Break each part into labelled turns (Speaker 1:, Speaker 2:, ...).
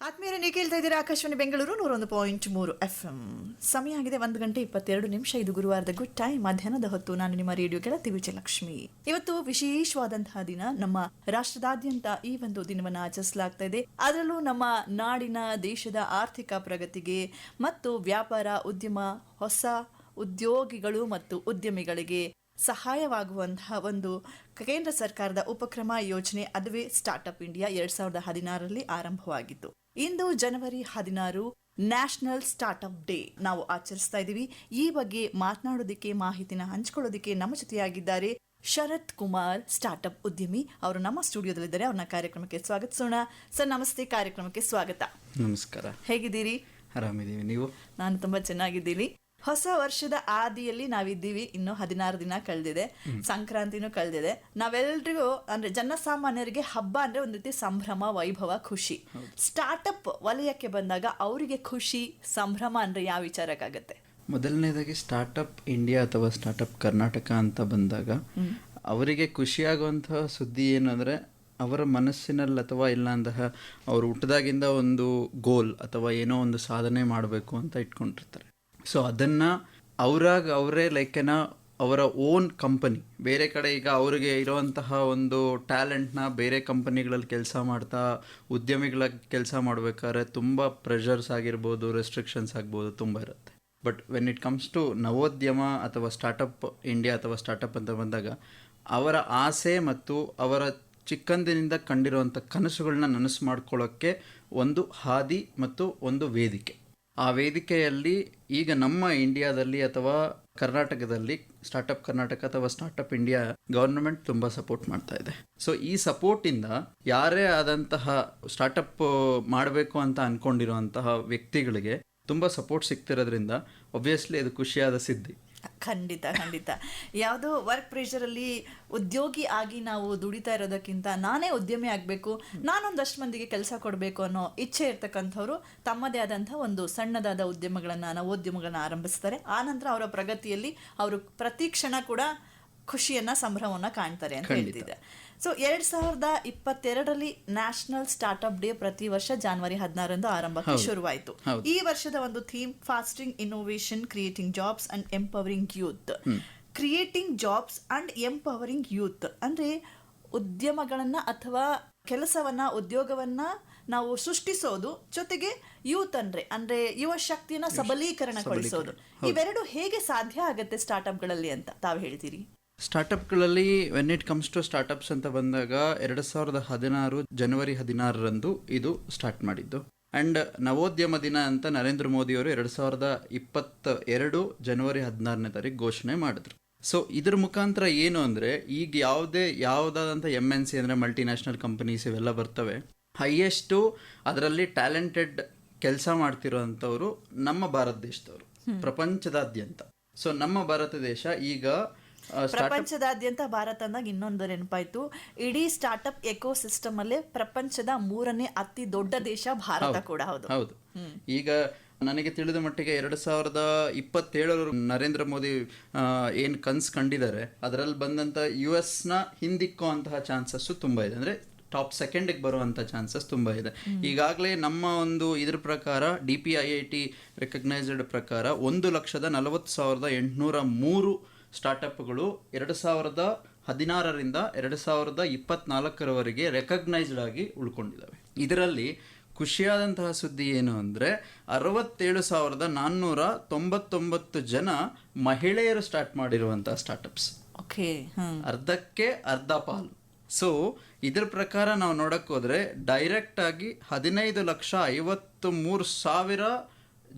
Speaker 1: ಆತ್ಮೀಯರೇ, ನೀವು ಕೇಳ್ತಾ ಇದ್ದೀರಾ ಆಕಾಶವಾಣಿ ಬೆಂಗಳೂರು ನೂರೊಂದು ಪಾಯಿಂಟ್ ಮೂರು ಎಫ್ ಎಂ ಸಮಯ ಆಗಿದೆ ಒಂದು ಗಂಟೆ ಇಪ್ಪತ್ತೆರಡು ನಿಮಿಷ. ಇದು ಗುರುವಾರದ ಗುಡ್ ಟೈಮ್ ಮಧ್ಯಾಹ್ನದ ಹೊತ್ತು ನಾನು ನಿಮ್ಮ ರೇಡಿಯೋ ಗೆಳತಿ ವಿಜಯಲಕ್ಷ್ಮಿ. ಇವತ್ತು ವಿಶೇಷವಾದಂತಹ ದಿನ ನಮ್ಮ ರಾಷ್ಟ್ರದಾದ್ಯಂತ ಈ ಒಂದು ದಿನವನ್ನು ಆಚರಿಸಲಾಗ್ತಾ ಇದೆ. ಅದರಲ್ಲೂ ನಮ್ಮ ನಾಡಿನ, ದೇಶದ ಆರ್ಥಿಕ ಪ್ರಗತಿಗೆ ಮತ್ತು ವ್ಯಾಪಾರ, ಉದ್ಯಮ, ಹೊಸ ಉದ್ಯೋಗಿಗಳು ಮತ್ತು ಉದ್ಯಮಿಗಳಿಗೆ ಸಹಾಯವಾಗುವಂತಹ ಒಂದು ಕೇಂದ್ರ ಸರ್ಕಾರದ ಉಪಕ್ರಮ ಯೋಜನೆ ಅದುವೇ ಸ್ಟಾರ್ಟ್ಅಪ್ ಇಂಡಿಯಾ ಎರಡ್ ಸಾವಿರದ ಹದಿನಾರರಲ್ಲಿ ಆರಂಭವಾಗಿತ್ತು. ಇಂದು ಜನವರಿ ಹದಿನಾರು ನ್ಯಾಷನಲ್ ಸ್ಟಾರ್ಟ್ಅಪ್ ಡೇ ನಾವು ಆಚರಿಸ್ತಾ ಇದ್ದೀವಿ. ಈ ಬಗ್ಗೆ ಮಾತನಾಡೋದಿಕ್ಕೆ ಮಾಹಿತಿನ ಹಂಚಿಕೊಳ್ಳೋದಿಕ್ಕೆ ನಮ್ಮ ಜೊತೆಯಾಗಿದ್ದಾರೆ ಶರತ್ ಕುಮಾರ್ ಸ್ಟಾರ್ಟ್ಅಪ್ ಉದ್ಯಮಿ. ಅವರು ನಮ್ಮ ಸ್ಟುಡಿಯೋದಲ್ಲಿದ್ದಾರೆ. ಅವ್ರನ್ನ ಕಾರ್ಯಕ್ರಮಕ್ಕೆ ಸ್ವಾಗತಿಸೋಣ. ಸರ್ ನಮಸ್ತೆ. ಕಾರ್ಯಕ್ರಮಕ್ಕೆ ಸ್ವಾಗತ.
Speaker 2: ನಮಸ್ಕಾರ.
Speaker 1: ಹೇಗಿದ್ದೀರಿ?
Speaker 2: ಆರಾಮಿದ್ದೀವಿ. ನೀವು?
Speaker 1: ನಾನು ತುಂಬಾ ಚೆನ್ನಾಗಿದ್ದೀನಿ. ಹೊಸ ವರ್ಷದ ಆದಿಯಲ್ಲಿ ನಾವಿದ್ದೀವಿ. ಇನ್ನು ಹದಿನಾರು ದಿನ ಕಳೆದಿದೆ. ಸಂಕ್ರಾಂತಿನೂ ಕಳೆದಿದೆ. ನಾವೆಲ್ರಿಗೂ ಅಂದ್ರೆ ಜನಸಾಮಾನ್ಯರಿಗೆ ಹಬ್ಬ ಅಂದ್ರೆ ಒಂದು ರೀತಿ ಸಂಭ್ರಮ ವೈಭವ ಖುಷಿ. ಸ್ಟಾರ್ಟ್ಅಪ್ ವಲಯಕ್ಕೆ ಬಂದಾಗ ಅವರಿಗೆ ಖುಷಿ ಸಂಭ್ರಮ ಅಂದ್ರೆ ಯಾವ ವಿಚಾರಕ್ಕಾಗತ್ತೆ?
Speaker 2: ಮೊದಲನೇದಾಗಿ ಸ್ಟಾರ್ಟಪ್ ಇಂಡಿಯಾ ಅಥವಾ ಸ್ಟಾರ್ಟಪ್ ಕರ್ನಾಟಕ ಅಂತ ಬಂದಾಗ ಅವರಿಗೆ ಖುಷಿಯಾಗುವಂತಹ ಸುದ್ದಿ ಏನಂದ್ರೆ ಅಂದರೆ ಅವರ ಮನಸ್ಸಿನಲ್ಲಿ ಅಥವಾ ಇಲ್ಲ ಅಂತಹ ಅವರು ಹುಟ್ಟದಾಗಿಂದ ಒಂದು ಗೋಲ್ ಅಥವಾ ಏನೋ ಒಂದು ಸಾಧನೆ ಮಾಡಬೇಕು ಅಂತ ಇಟ್ಕೊಂಡಿರ್ತಾರೆ. ಸೊ ಅದನ್ನು ಅವರಾಗ ಅವರೇ ಲೈಕ್ ಏನ ಅವರ ಓನ್ ಕಂಪನಿ ಬೇರೆ ಕಡೆ ಈಗ ಅವರಿಗೆ ಇರುವಂತಹ ಒಂದು ಟ್ಯಾಲೆಂಟ್ನ ಬೇರೆ ಕಂಪನಿಗಳಲ್ಲಿ ಕೆಲಸ ಮಾಡ್ತಾ, ಉದ್ಯಮಿಗಳ ಕೆಲಸ ಮಾಡಬೇಕಾದ್ರೆ ತುಂಬ ಪ್ರೆಷರ್ಸ್ ಆಗಿರ್ಬೋದು ರೆಸ್ಟ್ರಿಕ್ಷನ್ಸ್ ಆಗ್ಬೋದು, ತುಂಬ ಇರುತ್ತೆ. But when it comes to ನವೋದ್ಯಮ ಅಥವಾ ಸ್ಟಾರ್ಟಪ್ ಇಂಡಿಯಾ ಅಥವಾ ಸ್ಟಾರ್ಟಪ್ ಅಂತ ಬಂದಾಗ, ಅವರ ಆಸೆ ಮತ್ತು ಅವರ ಚಿಕ್ಕಂದಿನಿಂದ ಕಂಡಿರುವಂಥ ಕನಸುಗಳನ್ನ ನನಸು ಮಾಡ್ಕೊಳ್ಳೋಕ್ಕೆ ಒಂದು ಹಾದಿ ಮತ್ತು ಒಂದು ವೇದಿಕೆ. ಆ ವೇದಿಕೆಯಲ್ಲಿ ಈಗ ನಮ್ಮ ಇಂಡಿಯಾದಲ್ಲಿ ಅಥವಾ ಕರ್ನಾಟಕದಲ್ಲಿ ಸ್ಟಾರ್ಟಪ್ ಕರ್ನಾಟಕ ಅಥವಾ ಸ್ಟಾರ್ಟಪ್ ಇಂಡಿಯಾ ಗವರ್ನಮೆಂಟ್ ತುಂಬ ಸಪೋರ್ಟ್ ಮಾಡ್ತಾ ಇದೆ. ಸೊ ಈ ಸಪೋರ್ಟಿಂದ ಯಾರೇ ಆದಂತಹ ಸ್ಟಾರ್ಟಪ್ ಮಾಡಬೇಕು ಅಂತ ಅಂದ್ಕೊಂಡಿರುವಂತಹ ವ್ಯಕ್ತಿಗಳಿಗೆ ತುಂಬ ಸಪೋರ್ಟ್ ಸಿಗ್ತಿರೋದ್ರಿಂದ ಒಬ್ವಿಯಸ್ಲಿ ಅದು ಖುಷಿಯಾದ ಸಿದ್ಧಿ.
Speaker 1: ಖಂಡಿತ ಖಂಡಿತ. ಯಾವುದೋ ವರ್ಕ್ ಪ್ರೆಷರಲ್ಲಿ ಉದ್ಯೋಗಿ ಆಗಿ ನಾವು ದುಡಿತಾ ಇರೋದಕ್ಕಿಂತ ನಾನೇ ಉದ್ಯಮಿ ಆಗಬೇಕು ನಾನೊಂದಷ್ಟು ಮಂದಿಗೆ ಕೆಲಸ ಕೊಡಬೇಕು ಅನ್ನೋ ಇಚ್ಛೆ ಇರ್ತಕ್ಕಂಥವ್ರು ತಮ್ಮದೇ ಆದಂಥ ಒಂದು ಸಣ್ಣದಾದ ಉದ್ಯಮಗಳನ್ನು ನವೋದ್ಯಮಗಳನ್ನು ಆರಂಭಿಸ್ತಾರೆ. ಆ ನಂತರ ಅವರ ಪ್ರಗತಿಯಲ್ಲಿ ಅವರು ಪ್ರತಿ ಕ್ಷಣ ಕೂಡ ಖುಷಿಯನ್ನ ಸಂಭ್ರಮವನ್ನ ಕಾಣ್ತಾರೆ ಅಂತ ಹೇಳ್ತಿದ್ದೆ. ಸೊ ಎರಡ್ ಸಾವಿರದ ಇಪ್ಪತ್ತೆರಡರಲ್ಲಿ ನ್ಯಾಷನಲ್ ಸ್ಟಾರ್ಟ್ಅಪ್ ಡೇ ಪ್ರತಿ ವರ್ಷ ಜಾನ್ವರಿ ಹದಿನಾರರಂದು ಆರಂಭಕ್ಕೆ ಶುರುವಾಯಿತು. ಈ ವರ್ಷದ ಒಂದು theme fostering innovation creating jobs and empowering youth creating jobs and empowering youth ಅಂದ್ರೆ ಉದ್ಯಮಗಳನ್ನ ಅಥವಾ ಕೆಲಸವನ್ನ ಉದ್ಯೋಗವನ್ನ ನಾವು ಸೃಷ್ಟಿಸೋದು ಜೊತೆಗೆ ಯೂತ್ ಅಂದ್ರೆ ಅಂದ್ರೆ ಯುವ ಶಕ್ತಿಯನ್ನ ಸಬಲೀಕರಣಗೊಳಿಸೋದು. ಇವೆರಡು ಹೇಗೆ ಸಾಧ್ಯ ಆಗತ್ತೆ ಸ್ಟಾರ್ಟ್ಅಪ್ಗಳಲ್ಲಿ ಅಂತ ತಾವು ಹೇಳ್ತೀರಿ?
Speaker 2: ಸ್ಟಾರ್ಟಪ್ಗಳಲ್ಲಿ when it comes to startups ಅಂತ ಬಂದಾಗ ಎರಡು ಸಾವಿರದ ಹದಿನಾರು ಜನವರಿ ಹದಿನಾರರಂದು ಇದು ಸ್ಟಾರ್ಟ್ ಮಾಡಿದ್ದು. ಅಂಡ್ ನವೋದ್ಯಮ ದಿನ ಅಂತ ನರೇಂದ್ರ ಮೋದಿ ಅವರು ಎರಡು ಸಾವಿರದ ಇಪ್ಪತ್ತ ಎರಡು ಜನವರಿ ಹದಿನಾರನೇ ತಾರೀಕು ಘೋಷಣೆ ಮಾಡಿದ್ರು. ಸೊ ಇದ್ರ ಮುಖಾಂತರ ಏನು ಅಂದರೆ ಈಗ ಯಾವುದೇ ಯಾವುದಾದಂಥ ಎಂ ಎನ್ ಸಿ ಅಂದರೆ ಮಲ್ಟಿನ್ಯಾಷನಲ್ ಕಂಪನೀಸ್ ಇವೆಲ್ಲ ಬರ್ತವೆ. ಹೈಯೆಸ್ಟು ಅದರಲ್ಲಿ ಟ್ಯಾಲೆಂಟೆಡ್ ಕೆಲಸ ಮಾಡ್ತಿರೋಂಥವ್ರು ನಮ್ಮ ಭಾರತ ದೇಶದವರು. ಪ್ರಪಂಚದಾದ್ಯಂತ. ಸೊ ನಮ್ಮ ಭಾರತ ದೇಶ ಈಗ
Speaker 1: ಪ್ರಪಂಚದಾದ್ಯಂತ ಭಾರತ ಅಂದಾಗ ಇನ್ನೊಂದು ನೆನಪಾಯ್ತು. ಇಡೀ ಸ್ಟಾರ್ಟ್ಅಪ್ ಎಕೋ ಸಿಸ್ಟಮ್ ಅಲ್ಲೇ ಪ್ರಪಂಚದ ಮೂರನೇ ಅತಿ ದೊಡ್ಡ ದೇಶ ಭಾರತ ಕೂಡ ಹೌದು.
Speaker 2: ಹೌದು. ಈಗ ನನಗೆ ತಿಳಿದ ಮಟ್ಟಿಗೆ ಎರಡು ಸಾವಿರದ ಇಪ್ಪತ್ತೇಳರ ನರೇಂದ್ರ ಮೋದಿ ಏನ್ ಕನ್ಸ್ ಕಂಡಿದ್ದಾರೆ ಅದರಲ್ಲಿ ಬಂದಂತ ಯು ನ ಹಿಂದಿಕ್ಕೋ ಅಂತಹ ಚಾನ್ಸಸ್ ತುಂಬಾ ಇದೆ. ಅಂದ್ರೆ ಟಾಪ್ ಸೆಕೆಂಡಿಗೆ ಬರುವಂಥ ಚಾನ್ಸಸ್ ತುಂಬ ಇದೆ. ಈಗಾಗಲೇ ನಮ್ಮ ಒಂದು ಇದ್ರ ಪ್ರಕಾರ D P I I T recognised ಪ್ರಕಾರ ಒಂದು ಲಕ್ಷದ ನಲವತ್ತು ಸಾವಿರದ ಎಂಟುನೂರ ಮೂರು ಸ್ಟಾರ್ಟಪ್ಗಳು ಎರಡು ಸಾವಿರದ ಹದಿನಾರರಿಂದ ಎರಡು ಸಾವಿರದ ಇಪ್ಪತ್ನಾಲ್ಕರವರೆಗೆ ರೆಕಗ್ನೈಸ್ಡ್ ಆಗಿ ಉಳ್ಕೊಂಡಿದ್ದಾವೆ. ಇದರಲ್ಲಿ ಖುಷಿಯಾದಂತಹ ಸುದ್ದಿ ಏನು ಅಂದರೆ ಅರವತ್ತೇಳು ಸಾವಿರದ ನಾನ್ನೂರ ತೊಂಬತ್ತೊಂಬತ್ತು ಜನ ಮಹಿಳೆಯರು ಸ್ಟಾರ್ಟ್ ಮಾಡಿರುವಂತಹ ಸ್ಟಾರ್ಟಪ್ಸ್.
Speaker 1: ಓಕೆ
Speaker 2: ಅರ್ಧಕ್ಕೆ ಅರ್ಧ ಪಾಲು. ಸೊ ಇದರ ಪ್ರಕಾರ ನಾವು ನೋಡಕ್ಕೆ ಹೋದ್ರೆ ಡೈರೆಕ್ಟ್ ಆಗಿ ಹದಿನೈದು ಲಕ್ಷ ಐವತ್ತು ಮೂರು ಸಾವಿರ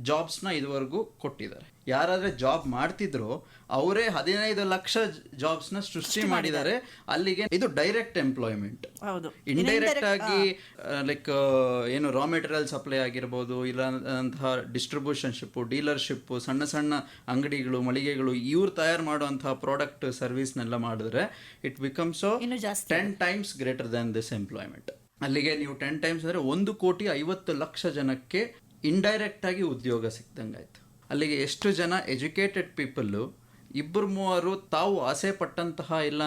Speaker 2: ಜಾಬ್ಸ್ನ ಇದುವರೆಗೂ ಕೊಟ್ಟಿದ್ದಾರೆ. ಯಾರಾದ್ರೆ ಜಾಬ್ ಮಾಡ್ತಿದ್ರು ಅವರೇ ಹದಿನೈದು ಲಕ್ಷ ಜಾಬ್ಸ್ನ ಸೃಷ್ಟಿ ಮಾಡಿದ್ದಾರೆ. ಅಲ್ಲಿಗೆ ಇದು ಡೈರೆಕ್ಟ್ ಎಂಪ್ಲಾಯ್ಮೆಂಟ್ ಇಂಡೈರೆಕ್ಟ್ ಆಗಿ ಲೈಕ್ ಏನು ರಾ ಮೆಟೀರಿಯಲ್ ಸಪ್ಲೈ ಆಗಿರ್ಬೋದು ಇಲ್ಲ ಅಂತಹ ಡಿಸ್ಟ್ರಿಬ್ಯೂಷನ್ಶಿಪ್ ಡೀಲರ್ಶಿಪ್ ಸಣ್ಣ ಸಣ್ಣ ಅಂಗಡಿಗಳು ಮಳಿಗೆಗಳು ಇವ್ರು ತಯಾರು ಮಾಡುವಂತಹ ಪ್ರಾಡಕ್ಟ್ ಸರ್ವಿಸ್ನೆಲ್ಲ ಮಾಡಿದ್ರೆ it becomes ten times greater than this employment ಅಲ್ಲಿಗೆ ನೀವು ಟೆನ್ ಟೈಮ್ಸ್ ಅಂದರೆ ಒಂದು ಕೋಟಿ ಐವತ್ತು ಲಕ್ಷ ಜನಕ್ಕೆ ಇಂಡೈರೆಕ್ಟ್ ಆಗಿ ಉದ್ಯೋಗ ಸಿಕ್ದಂಗಾಯ್ತು. ಅಲ್ಲಿಗೆ ಎಷ್ಟು ಜನ ಎಜುಕೇಟೆಡ್ ಪೀಪಲ್ಲು, ಇಬ್ಬರು ಮೂವರು ತಾವು ಆಸೆ ಪಟ್ಟಂತಹ ಇಲ್ಲ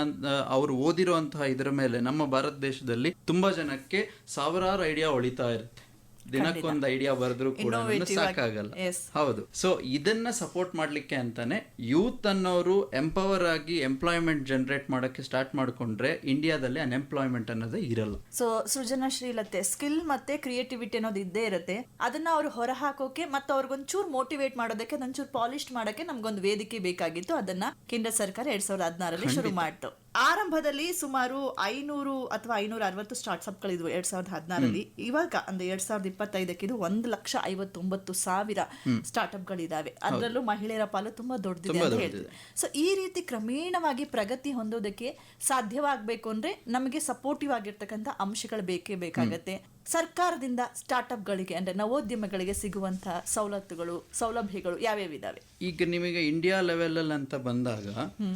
Speaker 2: ಅವರು ಓದಿರುವಂತಹ ಇದರ ಮೇಲೆ ನಮ್ಮ ಭಾರತ ದೇಶದಲ್ಲಿ ತುಂಬಾ ಜನಕ್ಕೆ ಸಾವಿರಾರು ಐಡಿಯಾ ಒಳಿತಾ ಇರುತ್ತೆ. ದಿನಕ್ಕೊಂದು ಐಡಿಯಾ ಬರೆದ್ರು ಕೂಡ ಸಾಕಾಗಲ್ಲ. ಹೌದು. ಸೊ ಇದನ್ನ ಸಪೋರ್ಟ್ ಮಾಡ್ಲಿಕ್ಕೆ ಅಂತಾನೆ ಯೂತ್ ಅನ್ನೋರು ಎಂಪವರ್ ಆಗಿ ಎಂಪ್ಲಾಯ್ಮೆಂಟ್ ಜನರೇಟ್ ಮಾಡಕ್ಕೆ ಸ್ಟಾರ್ಟ್ ಮಾಡ್ಕೊಂಡ್ರೆ ಇಂಡಿಯಾದಲ್ಲಿ ಅನ್ಎಂಪ್ಲಾಯ್ಮೆಂಟ್ ಅನ್ನೋದೇ ಇರಲ್ಲ.
Speaker 1: ಸೊ ಸೃಜನಶೀಲತೆ ಸ್ಕಿಲ್ ಮತ್ತೆ ಕ್ರಿಯೇಟಿವಿಟಿ ಅನ್ನೋದು ಇದ್ದೇ ಇರುತ್ತೆ. ಅದನ್ನ ಅವ್ರು ಹೊರ ಹಾಕೋಕೆ ಮತ್ತೆ ಅವ್ರಿಗೊಂಚೂರು ಮೋಟಿವೇಟ್ ಮಾಡೋದಕ್ಕೆ ಅದೊಂಚೂರು ಪಾಲಿಶ್ ಮಾಡಕ್ಕೆ ನಮ್ಗೊಂದು ವೇದಿಕೆ ಬೇಕಾಗಿತ್ತು. ಅದನ್ನ ಕೇಂದ್ರ ಸರ್ಕಾರ ಎರಡ್ ಸಾವಿರದ ಹದಿನಾರಲ್ಲಿ ಶುರು ಮಾಡ್ತು. ಆರಂಭದಲ್ಲಿ ಸುಮಾರು ಐನೂರು ಅಥವಾ ಐನೂರ ಅರವತ್ತು ಸ್ಟಾರ್ಟ್ಅಪ್ಗಳಿದ್ವು ಎರಡ್ ಸಾವಿರದ ಹದಿನಾರಲ್ಲಿ. ಇವಾಗ ಅಂದ್ರೆ ಎರಡ್ ಸಾವಿರದ ಇಪ್ಪತ್ತೈದಕ್ಕೆ ಇದು ಒಂದು ಲಕ್ಷ ಐವತ್ತೊಂಬತ್ತು ಸಾವಿರ ಸ್ಟಾರ್ಟ್ಅಪ್ಗಳಿದಾವೆ ಅದರಲ್ಲೂ ಮಹಿಳೆಯರ ಪಾಲು ತುಂಬಾ ದೊಡ್ಡದಿದೆ ಅಂತ. ಹೇಳ್ತೀವಿ. ಸೊ ಈ ರೀತಿ ಕ್ರಮೇಣವಾಗಿ ಪ್ರಗತಿ ಹೊಂದೋದಕ್ಕೆ ಸಾಧ್ಯವಾಗಬೇಕು ಅಂದ್ರೆ ನಮಗೆ ಸಪೋರ್ಟಿವ್ ಆಗಿರ್ತಕ್ಕಂಥ ಅಂಶಗಳು ಬೇಕೇ ಬೇಕಾಗತ್ತೆ. ಸರ್ಕಾರದಿಂದ ಸ್ಟಾರ್ಟ್ಅಪ್ಗಳಿಗೆ ಅಂದ್ರೆ ನವೋದ್ಯಮಗಳಿಗೆ ಸಿಗುವಂತಹ ಸವಲತ್ತುಗಳು ಸೌಲಭ್ಯಗಳು ಯಾವ್ಯಾವಿದಾವೆ
Speaker 2: ಈಗ ನಿಮಗೆ ಇಂಡಿಯಾ ಲೆವೆಲ್ ಅಲ್ಲಿ ಅಂತ ಬಂದಾಗ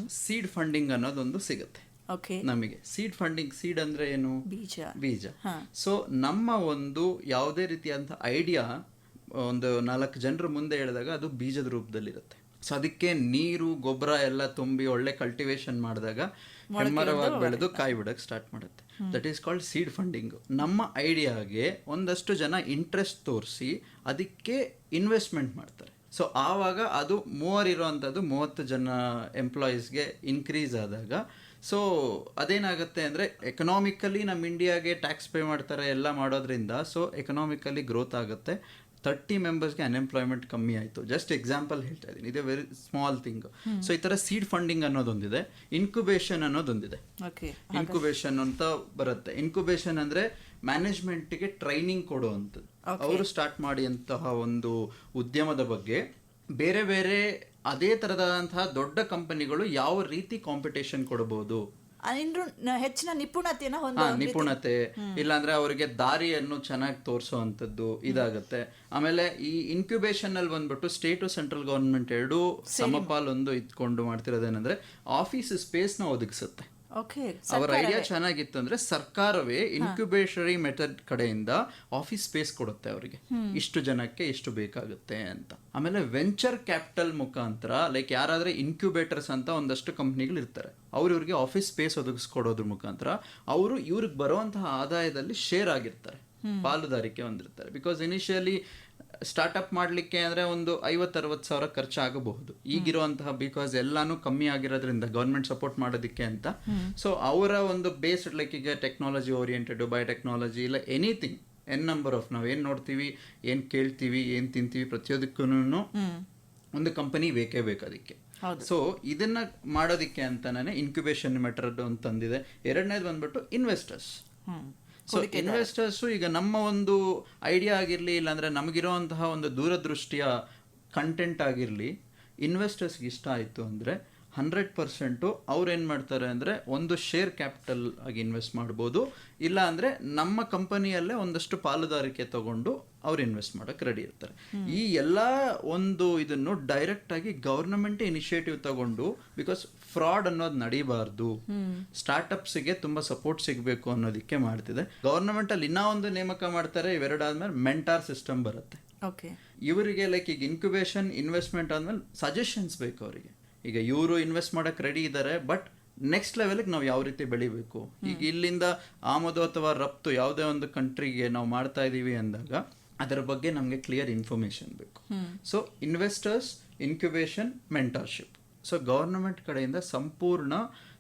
Speaker 2: ಸೀಡ್ ಫಂಡಿಂಗ್ ಅನ್ನೋದೊಂದು ಸಿಗುತ್ತೆ.
Speaker 1: ಓಕೆ.
Speaker 2: ನಮಗೆ ಸೀಡ್ ಫಂಡಿಂಗ್ ಸೀಡ್ ಅಂದ್ರೆ ಏನು?
Speaker 1: ಬೀಜ.
Speaker 2: ಬೀಜ. ಸೊ ನಮ್ಮ ಒಂದು ಯಾವುದೇ ರೀತಿಯಂತ ಐಡಿಯಾ ಒಂದು ನಾಲ್ಕು ಜನರ ಮುಂದೆ ಹೇಳಿದಾಗ ಅದು ಬೀಜದ ರೂಪದಲ್ಲಿರುತ್ತೆ. ಸೊ ಅದಕ್ಕೆ ನೀರು ಗೊಬ್ಬರ ಎಲ್ಲ ತುಂಬಿ ಒಳ್ಳೆ ಕಲ್ಟಿವೇಶನ್ ಮಾಡಿದಾಗ ಹೆಮ್ಮರವಾಗಿ ಬೆಳೆದು ಕಾಯಿ ಬಿಡಕ್ಕೆ ಸ್ಟಾರ್ಟ್ ಮಾಡುತ್ತೆ. That is called seed funding ನಮ್ಮ ಐಡಿಯಾಗೆ ಒಂದಷ್ಟು ಜನ ಇಂಟ್ರೆಸ್ಟ್ ತೋರಿಸಿ ಅದಕ್ಕೆ ಇನ್ವೆಸ್ಟ್ಮೆಂಟ್ ಮಾಡ್ತಾರೆ. ಸೊ ಆವಾಗ ಅದು ಮೂವರು ಇರೋವಂಥದ್ದು ಮೂವತ್ತು ಜನ ಎಂಪ್ಲಾಯೀಸ್ಗೆ ಇನ್ಕ್ರೀಸ್ ಆದಾಗ ಸೊ ಅದೇನಾಗುತ್ತೆ ಅಂದರೆ ಎಕನಾಮಿಕಲಿ ನಮ್ಮ ಇಂಡಿಯಾಗೆ ಟ್ಯಾಕ್ಸ್ ಪೇ ಮಾಡ್ತಾರೆ, ಎಲ್ಲ ಮಾಡೋದ್ರಿಂದ ಸೊ ಎಕನಾಮಿಕಲಿ ಗ್ರೋತ್ ಆಗುತ್ತೆ. ತರ್ಟಿ ಮೆಂಬರ್ಸ್ಗೆ ಅನ್ಎಂಪ್ಲಾಯ್ಮೆಂಟ್ ಕಮ್ಮಿ ಆಯಿತು. ಜಸ್ಟ್ ಎಕ್ಸಾಂಪಲ್ ಹೇಳ್ತಾ ಇದ್ದೀನಿ. ಇದೇ ವೆರಿ ಸ್ಮಾಲ್ ಥಿಂಗ್ ಸೊ ಈ ಥರ ಸೀಡ್ ಫಂಡಿಂಗ್ ಅನ್ನೋದೊಂದಿದೆ. ಇನ್ಕ್ಯುಬೇಷನ್ ಅನ್ನೋದೊಂದಿದೆ. ಇನ್ಕ್ಯುಬೇಷನ್ ಅಂತ ಬರುತ್ತೆ. ಇನ್ಕ್ಯುಬೇಷನ್ ಅಂದ್ರೆ ಮ್ಯಾನೇಜ್ಮೆಂಟ್ಗೆ ಟ್ರೈನಿಂಗ್ ಕೊಡುವಂಥದ್ದು. ಅವರು ಸ್ಟಾರ್ಟ್ ಮಾಡಿದಂತಹ ಒಂದು ಉದ್ಯಮದ ಬಗ್ಗೆ ಬೇರೆ ಬೇರೆ ಅದೇ ತರದಂತಹ ದೊಡ್ಡ ಕಂಪನಿಗಳು ಯಾವ ರೀತಿ ಕಾಂಪಿಟೇಷನ್ ಕೊಡಬಹುದು?
Speaker 1: ಇನ್ನು ಹೆಚ್ಚಿನ ನಿಪುಣತೆಯನ್ನ
Speaker 2: ಹಾ
Speaker 1: ಹೊಂದೋ
Speaker 2: ನಿಪುಣತೆ. ಇಲ್ಲಾಂದ್ರೆ ಅವರಿಗೆ ದಾರಿಯನ್ನು ಚೆನ್ನಾಗಿ ತೋರಿಸುವಂತದ್ದು ಇದಾಗುತ್ತೆ. ಆಮೇಲೆ ಈ ಇನ್ಕ್ಯುಬೇಷನ್ ಅಲ್ಲಿ ಬಂದ್ಬಿಟ್ಟು ಸ್ಟೇಟ್ ಸೆಂಟ್ರಲ್ ಗವರ್ಮೆಂಟ್ ಎರಡೂ ಸಮಪಾಲೊಂದು ಇಟ್ಕೊಂಡು ಮಾಡ್ತಿರೋದೇನಂದ್ರೆ ಆಫೀಸ್ ಸ್ಪೇಸ್ನ ಒದಗಿಸುತ್ತೆ. ಅವರ ಐಡಿಯಾ ಚೆನ್ನಾಗಿತ್ತು ಅಂದ್ರೆ ಸರ್ಕಾರವೇ ಇನ್ಕ್ಯುಬೇಷರಿ ಮೆಥಡ್ ಕಡೆಯಿಂದ ಆಫೀಸ್ ಸ್ಪೇಸ್ ಕೊಡುತ್ತೆ ಅವರಿಗೆ. ಇಷ್ಟು ಜನಕ್ಕೆ ಎಷ್ಟು ಬೇಕಾಗುತ್ತೆ ಅಂತ. ಆಮೇಲೆ ವೆಂಚರ್ ಕ್ಯಾಪಿಟಲ್ ಮುಖಾಂತರ ಲೈಕ್ ಯಾರಾದ್ರೆ ಇನ್ಕ್ಯುಬೇಟರ್ಸ್ ಅಂತ ಒಂದಷ್ಟು ಕಂಪ್ನಿಗಳು ಇರ್ತಾರೆ. ಅವ್ರು ಇವ್ರಿಗೆ ಆಫೀಸ್ ಸ್ಪೇಸ್ ಒದಗಿಸ್ಕೊಡೋದ್ರ ಮುಖಾಂತರ ಅವರು ಇವ್ರಿಗೆ ಬರುವಂತಹ ಆದಾಯದಲ್ಲಿ ಶೇರ್ ಆಗಿರ್ತಾರೆ. ಪಾಲುದಾರಿಕೆ ಹೊಂದಿರ್ತಾರೆ. ಬಿಕಾಸ್ ಇನಿಷಿಯಲಿ ಸ್ಟಾರ್ಟ್ಅಪ್ ಮಾಡಲಿಕ್ಕೆ ಅಂದರೆ ಒಂದು ಐವತ್ತರವತ್ತು ಸಾವಿರ ಖರ್ಚಾಗಬಹುದು. ಈಗಿರುವಂತಹ ಬಿಕಾಸ್ ಎಲ್ಲಾನು ಕಮ್ಮಿ ಆಗಿರೋದ್ರಿಂದ ಗೌರ್ಮೆಂಟ್ ಸಪೋರ್ಟ್ ಮಾಡೋದಕ್ಕೆ ಅಂತ. ಸೊ ಅವರ ಒಂದು ಬೇಸ್ಡ್ ಲೈಕ್ ಈಗ ಟೆಕ್ನಾಲಜಿ ಓರಿಯೆಂಟೆಡ್ ಬಯೋಟೆಕ್ನಾಲಜಿ ಇಲ್ಲ ಎನಿಥಿಂಗ್ ಎನ್ ನಂಬರ್ ಆಫ್ ನಾವು ಏನು ನೋಡ್ತೀವಿ ಏನು ಕೇಳ್ತೀವಿ ಏನು ತಿಂತೀವಿ ಪ್ರತಿಯೊಂದಕ್ಕೂ ಒಂದು ಕಂಪನಿ ಬೇಕೇ ಬೇಕು ಅದಕ್ಕೆ. ಸೊ ಇದನ್ನ ಮಾಡೋದಕ್ಕೆ ಅಂತಾನೆ ಇನ್ಕ್ಯುಬೇಷನ್ ಮೆಟರ್ ಅಂತ ತಂದಿದೆ. ಎರಡನೇದು ಬಂದ್ಬಿಟ್ಟು ಇನ್ವೆಸ್ಟರ್ಸ್ ಸೊ ಇನ್ವೆಸ್ಟರ್ಸು ಈಗ ನಮ್ಮ ಒಂದು ಐಡಿಯಾ ಆಗಿರಲಿ ಇಲ್ಲಾಂದರೆ ನಮಗಿರುವಂತಹ ಒಂದು ದೂರದೃಷ್ಟಿಯ ಕಂಟೆಂಟ್ ಆಗಿರಲಿ ಇನ್ವೆಸ್ಟರ್ಸ್ಗೆ ಇಷ್ಟ ಆಯಿತು ಅಂದರೆ ಹಂಡ್ರೆಡ್ ಪರ್ಸೆಂಟು ಅವ್ರು ಏನು ಮಾಡ್ತಾರೆ ಅಂದರೆ ಒಂದು ಶೇರ್ ಕ್ಯಾಪಿಟಲ್ ಆಗಿ ಇನ್ವೆಸ್ಟ್ ಮಾಡ್ಬೋದು. ಇಲ್ಲ ಅಂದರೆ ನಮ್ಮ ಕಂಪನಿಯಲ್ಲೇ ಒಂದಷ್ಟು ಪಾಲುದಾರಿಕೆ ತಗೊಂಡು ಅವ್ರು ಇನ್ವೆಸ್ಟ್ ಮಾಡೋಕ್ಕೆ ರೆಡಿ ಇರ್ತಾರೆ. ಈ ಎಲ್ಲ ಒಂದು ಇದನ್ನು ಡೈರೆಕ್ಟಾಗಿ ಆಗಿ ಗವರ್ನಮೆಂಟ್ ಇನಿಷಿಯೇಟಿವ್ ತಗೊಂಡು ಬಿಕಾಸ್ ಫ್ರಾಡ್ ಅನ್ನೋದು ನಡಿಬಾರ್ದು. ಸ್ಟಾರ್ಟ್ಅಪ್ಸ್ಗೆ ತುಂಬಾ ಸಪೋರ್ಟ್ ಸಿಗಬೇಕು ಅನ್ನೋದಕ್ಕೆ ಮಾಡ್ತಿದೆ. ಗವರ್ನಮೆಂಟ್ ಅಲ್ಲಿ ಇನ್ನೂ ಒಂದು ನೇಮಕ ಮಾಡ್ತಾರೆ ಇವೆರಡಾದ್ಮೇಲೆ ಮೆಂಟಾರ್ ಸಿಸ್ಟಮ್ ಬರುತ್ತೆ.
Speaker 1: ಓಕೆ.
Speaker 2: ಇವರಿಗೆ ಲೈಕ್ ಈಗ ಇನ್ಕ್ಯುಬೇಷನ್ ಇನ್ವೆಸ್ಟ್ಮೆಂಟ್ ಆದ್ಮೇಲೆ ಸಜೆಷನ್ಸ್ ಬೇಕು ಅವರಿಗೆ. ಈಗ ಇವರು ಇನ್ವೆಸ್ಟ್ ಮಾಡಕ್ ರೆಡಿ ಇದ್ದಾರೆ ಬಟ್ ನೆಕ್ಸ್ಟ್ ಲೆವೆಲ್ಗೆ ನಾವು ಯಾವ ರೀತಿ ಬೆಳಿಬೇಕು? ಈಗ ಇಲ್ಲಿಂದ ಆಮದು ಅಥವಾ ರಫ್ತು ಯಾವುದೇ ಒಂದು ಕಂಟ್ರಿಗೆ ನಾವು ಮಾಡ್ತಾ ಇದ್ದೀವಿ ಅಂದಾಗ ಅದರ ಬಗ್ಗೆ ನಮಗೆ ಕ್ಲಿಯರ್ ಇನ್ಫಾರ್ಮೇಶನ್ ಬೇಕು. So investors incubation mentorship so government ಕಡೆಯಿಂದ ಸಂಪೂರ್ಣ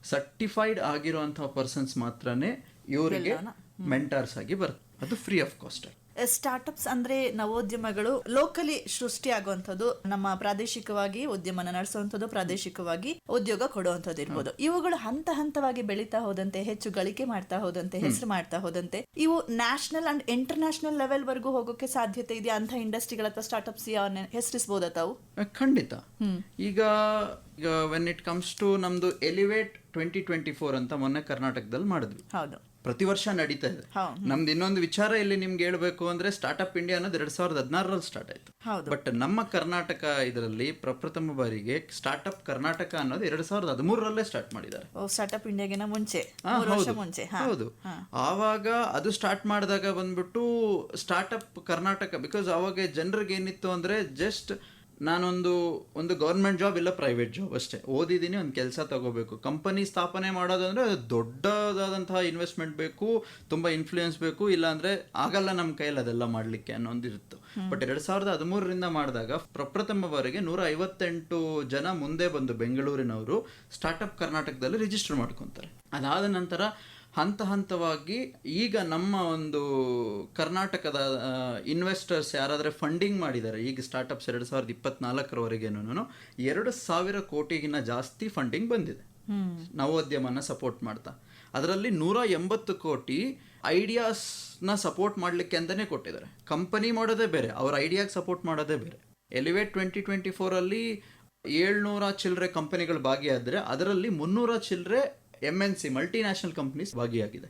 Speaker 2: ಸರ್ಟಿಫೈಡ್ ಆಗಿರುವಂತಹ ಪರ್ಸನ್ಸ್ ಮಾತ್ರನೇ ಇವರಿಗೆ ಮೆಂಟರ್ಸ್ ಆಗಿ ಬರುತ್ತೆ. ಅದು ಫ್ರೀ ಆಫ್ ಕಾಸ್ಟ್
Speaker 1: ಸ್ಟಾರ್ಟ್ಅಪ್ಸ್ ಅಂದ್ರೆ ನವೋದ್ಯಮಗಳು ಲೋಕಲಿ ಸೃಷ್ಟಿಯಾಗುವಂಥದ್ದು ನಮ್ಮ ಪ್ರಾದೇಶಿಕವಾಗಿ ಉದ್ಯಮನ ನಡೆಸುವಂಥದ್ದು ಪ್ರಾದೇಶಿಕವಾಗಿ ಉದ್ಯೋಗ ಕೊಡುವಂಥದ್ದು ಇರ್ಬೋದು. ಇವುಗಳು ಹಂತ ಹಂತವಾಗಿ ಬೆಳೀತಾ ಹೋದಂತೆ ಹೆಚ್ಚು ಗಳಿಕೆ ಮಾಡ್ತಾ ಹೋದಂತೆ ಹೆಸರು ಮಾಡ್ತಾ ಹೋದಂತೆ ಇವು ನ್ಯಾಷನಲ್ ಅಂಡ್ ಇಂಟರ್ನ್ಯಾಷನಲ್ ಲೆವೆಲ್ ವರೆಗೂ ಹೋಗೋಕೆ ಸಾಧ್ಯತೆ ಇದೆ ಅಂತ ಇಂಡಸ್ಟ್ರಿಗಳ ಅಥವಾ ಸ್ಟಾರ್ಟ್ಅಪ್ಸ್ ಹೆಸರಿಸಬಹುದಾ ತಾವು?
Speaker 2: ಖಂಡಿತ. ಈಗ ಈಗ ವೆನ್ ಇಟ್ ಕಮ್ಸ್ ಟು ನಮ್ದು ಎಲಿವೇಟ್ ಟ್ವೆಂಟಿ ಟ್ವೆಂಟಿ ಫೋರ್ ಅಂತ ಮೊನ್ನೆ ಕರ್ನಾಟಕದಲ್ಲಿ ಮಾಡಿದ್ವಿ.
Speaker 1: ಹೌದು.
Speaker 2: ಪ್ರತಿ ವರ್ಷ ನಡೀತಾ ಇದೆ. ನಮ್ದು ಇನ್ನೊಂದು ವಿಚಾರ ಇಲ್ಲಿ ನಿಮ್ಗೆ ಹೇಳ್ಬೇಕು ಅಂದ್ರೆ ಸ್ಟಾರ್ಟ್ಅಪ್ ಇಂಡಿಯಾ ಅನ್ನೋದು ಎರಡ್ ಸಾವಿರದ ಹದಿನಾರರಲ್ಲಿ ಸ್ಟಾರ್ಟ್ ಆಯ್ತು. ಬಟ್ ನಮ್ಮ ಕರ್ನಾಟಕ ಇದರಲ್ಲಿ ಪ್ರಪ್ರಥಮ ಬಾರಿಗೆ ಸ್ಟಾರ್ಟ್ಅಪ್ ಕರ್ನಾಟಕ ಅನ್ನೋದು ಎರಡ್ ಸಾವಿರದ ಹದಿಮೂರರಲ್ಲೇ ಸ್ಟಾರ್ಟ್ ಮಾಡಿದ್ದಾರೆ.
Speaker 1: ಸ್ಟಾರ್ಟ್ಅಪ್ ಇಂಡಿಯಾಗಿನ ಮುಂಚೆ. ಮುಂಚೆ.
Speaker 2: ಹೌದು. ಆವಾಗ ಅದು ಸ್ಟಾರ್ಟ್ ಮಾಡಿದಾಗ ಬಂದ್ಬಿಟ್ಟು ಸ್ಟಾರ್ಟ್ಅಪ್ ಕರ್ನಾಟಕ ಬಿಕಾಸ್ ಅವಾಗ ಜನರಿಗೆ ಏನಿತ್ತು ಅಂದ್ರೆ ಜಸ್ಟ್ ನಾನೊಂದು ಒಂದು ಗೌರ್ಮೆಂಟ್ ಜಾಬ್ ಇಲ್ಲ ಪ್ರೈವೇಟ್ ಜಾಬ್ ಅಷ್ಟೇ. ಓದಿದ್ದೀನಿ ಒಂದು ಕೆಲಸ ತಗೋಬೇಕು. ಕಂಪನಿ ಸ್ಥಾಪನೆ ಮಾಡೋದಂದರೆ ಅದು ದೊಡ್ಡದಾದಂತಹ ಇನ್ವೆಸ್ಟ್ಮೆಂಟ್ ಬೇಕು ತುಂಬ ಇನ್ಫ್ಲೂಯೆನ್ಸ್ ಬೇಕು ಇಲ್ಲಾಂದರೆ ಆಗಲ್ಲ ನಮ್ಮ ಕೈಯಲ್ಲಿ ಅದೆಲ್ಲ ಮಾಡಲಿಕ್ಕೆ ಅನ್ನೋಂದಿರುತ್ತೆ. ಬಟ್ ಎರಡು ಸಾವಿರದ ಹದಿಮೂರರಿಂದ ಮಾಡಿದಾಗ ಪ್ರಪ್ರಥಮವರೆಗೆ ನೂರ ಐವತ್ತೆಂಟು ಜನ ಮುಂದೆ ಬಂದು ಬೆಂಗಳೂರಿನವರು ಸ್ಟಾರ್ಟಪ್ ಕರ್ನಾಟಕದಲ್ಲಿ ರಿಜಿಸ್ಟರ್ ಮಾಡ್ಕೊತಾರೆ. ಅದಾದ ನಂತರ ಹಂತ ಹಂತವಾಗಿ ಈಗ ನಮ್ಮ ಒಂದು ಕರ್ನಾಟಕದ ಇನ್ವೆಸ್ಟರ್ಸ್ ಯಾರಾದರೆ ಫಂಡಿಂಗ್ ಮಾಡಿದ್ದಾರೆ ಈಗ ಸ್ಟಾರ್ಟಪ್ಸ್ ಎರಡು ಸಾವಿರದ ಇಪ್ಪತ್ನಾಲ್ಕರವರೆಗೇನು ಎರಡು ಸಾವಿರ ಕೋಟಿಗಿನ್ನ ಜಾಸ್ತಿ ಫಂಡಿಂಗ್ ಬಂದಿದೆ. ನವೋದ್ಯಮನ ಸಪೋರ್ಟ್ ಮಾಡ್ತಾ. ಅದರಲ್ಲಿ ನೂರ ಎಂಬತ್ತು ಕೋಟಿ ಐಡಿಯಾಸ್ನ ಸಪೋರ್ಟ್ ಮಾಡಲಿಕ್ಕೆ ಅಂತಲೇ ಕೊಟ್ಟಿದ್ದಾರೆ. ಕಂಪನಿ ಮಾಡೋದೇ ಬೇರೆ ಅವ್ರ ಐಡಿಯಾಗೆ ಸಪೋರ್ಟ್ ಮಾಡೋದೇ ಬೇರೆ. ಎಲಿವೇಟ್ ಟ್ವೆಂಟಿ ಟ್ವೆಂಟಿ ಫೋರಲ್ಲಿ ಏಳ್ನೂರ ಚಿಲ್ಲರೆ ಕಂಪನಿಗಳು ಭಾಗಿಯಾದರೆ ಅದರಲ್ಲಿ ಮುನ್ನೂರ ಚಿಲ್ಲರೆ M N C multinational companies ಭಾಗಿಯಾಗಿದೆ.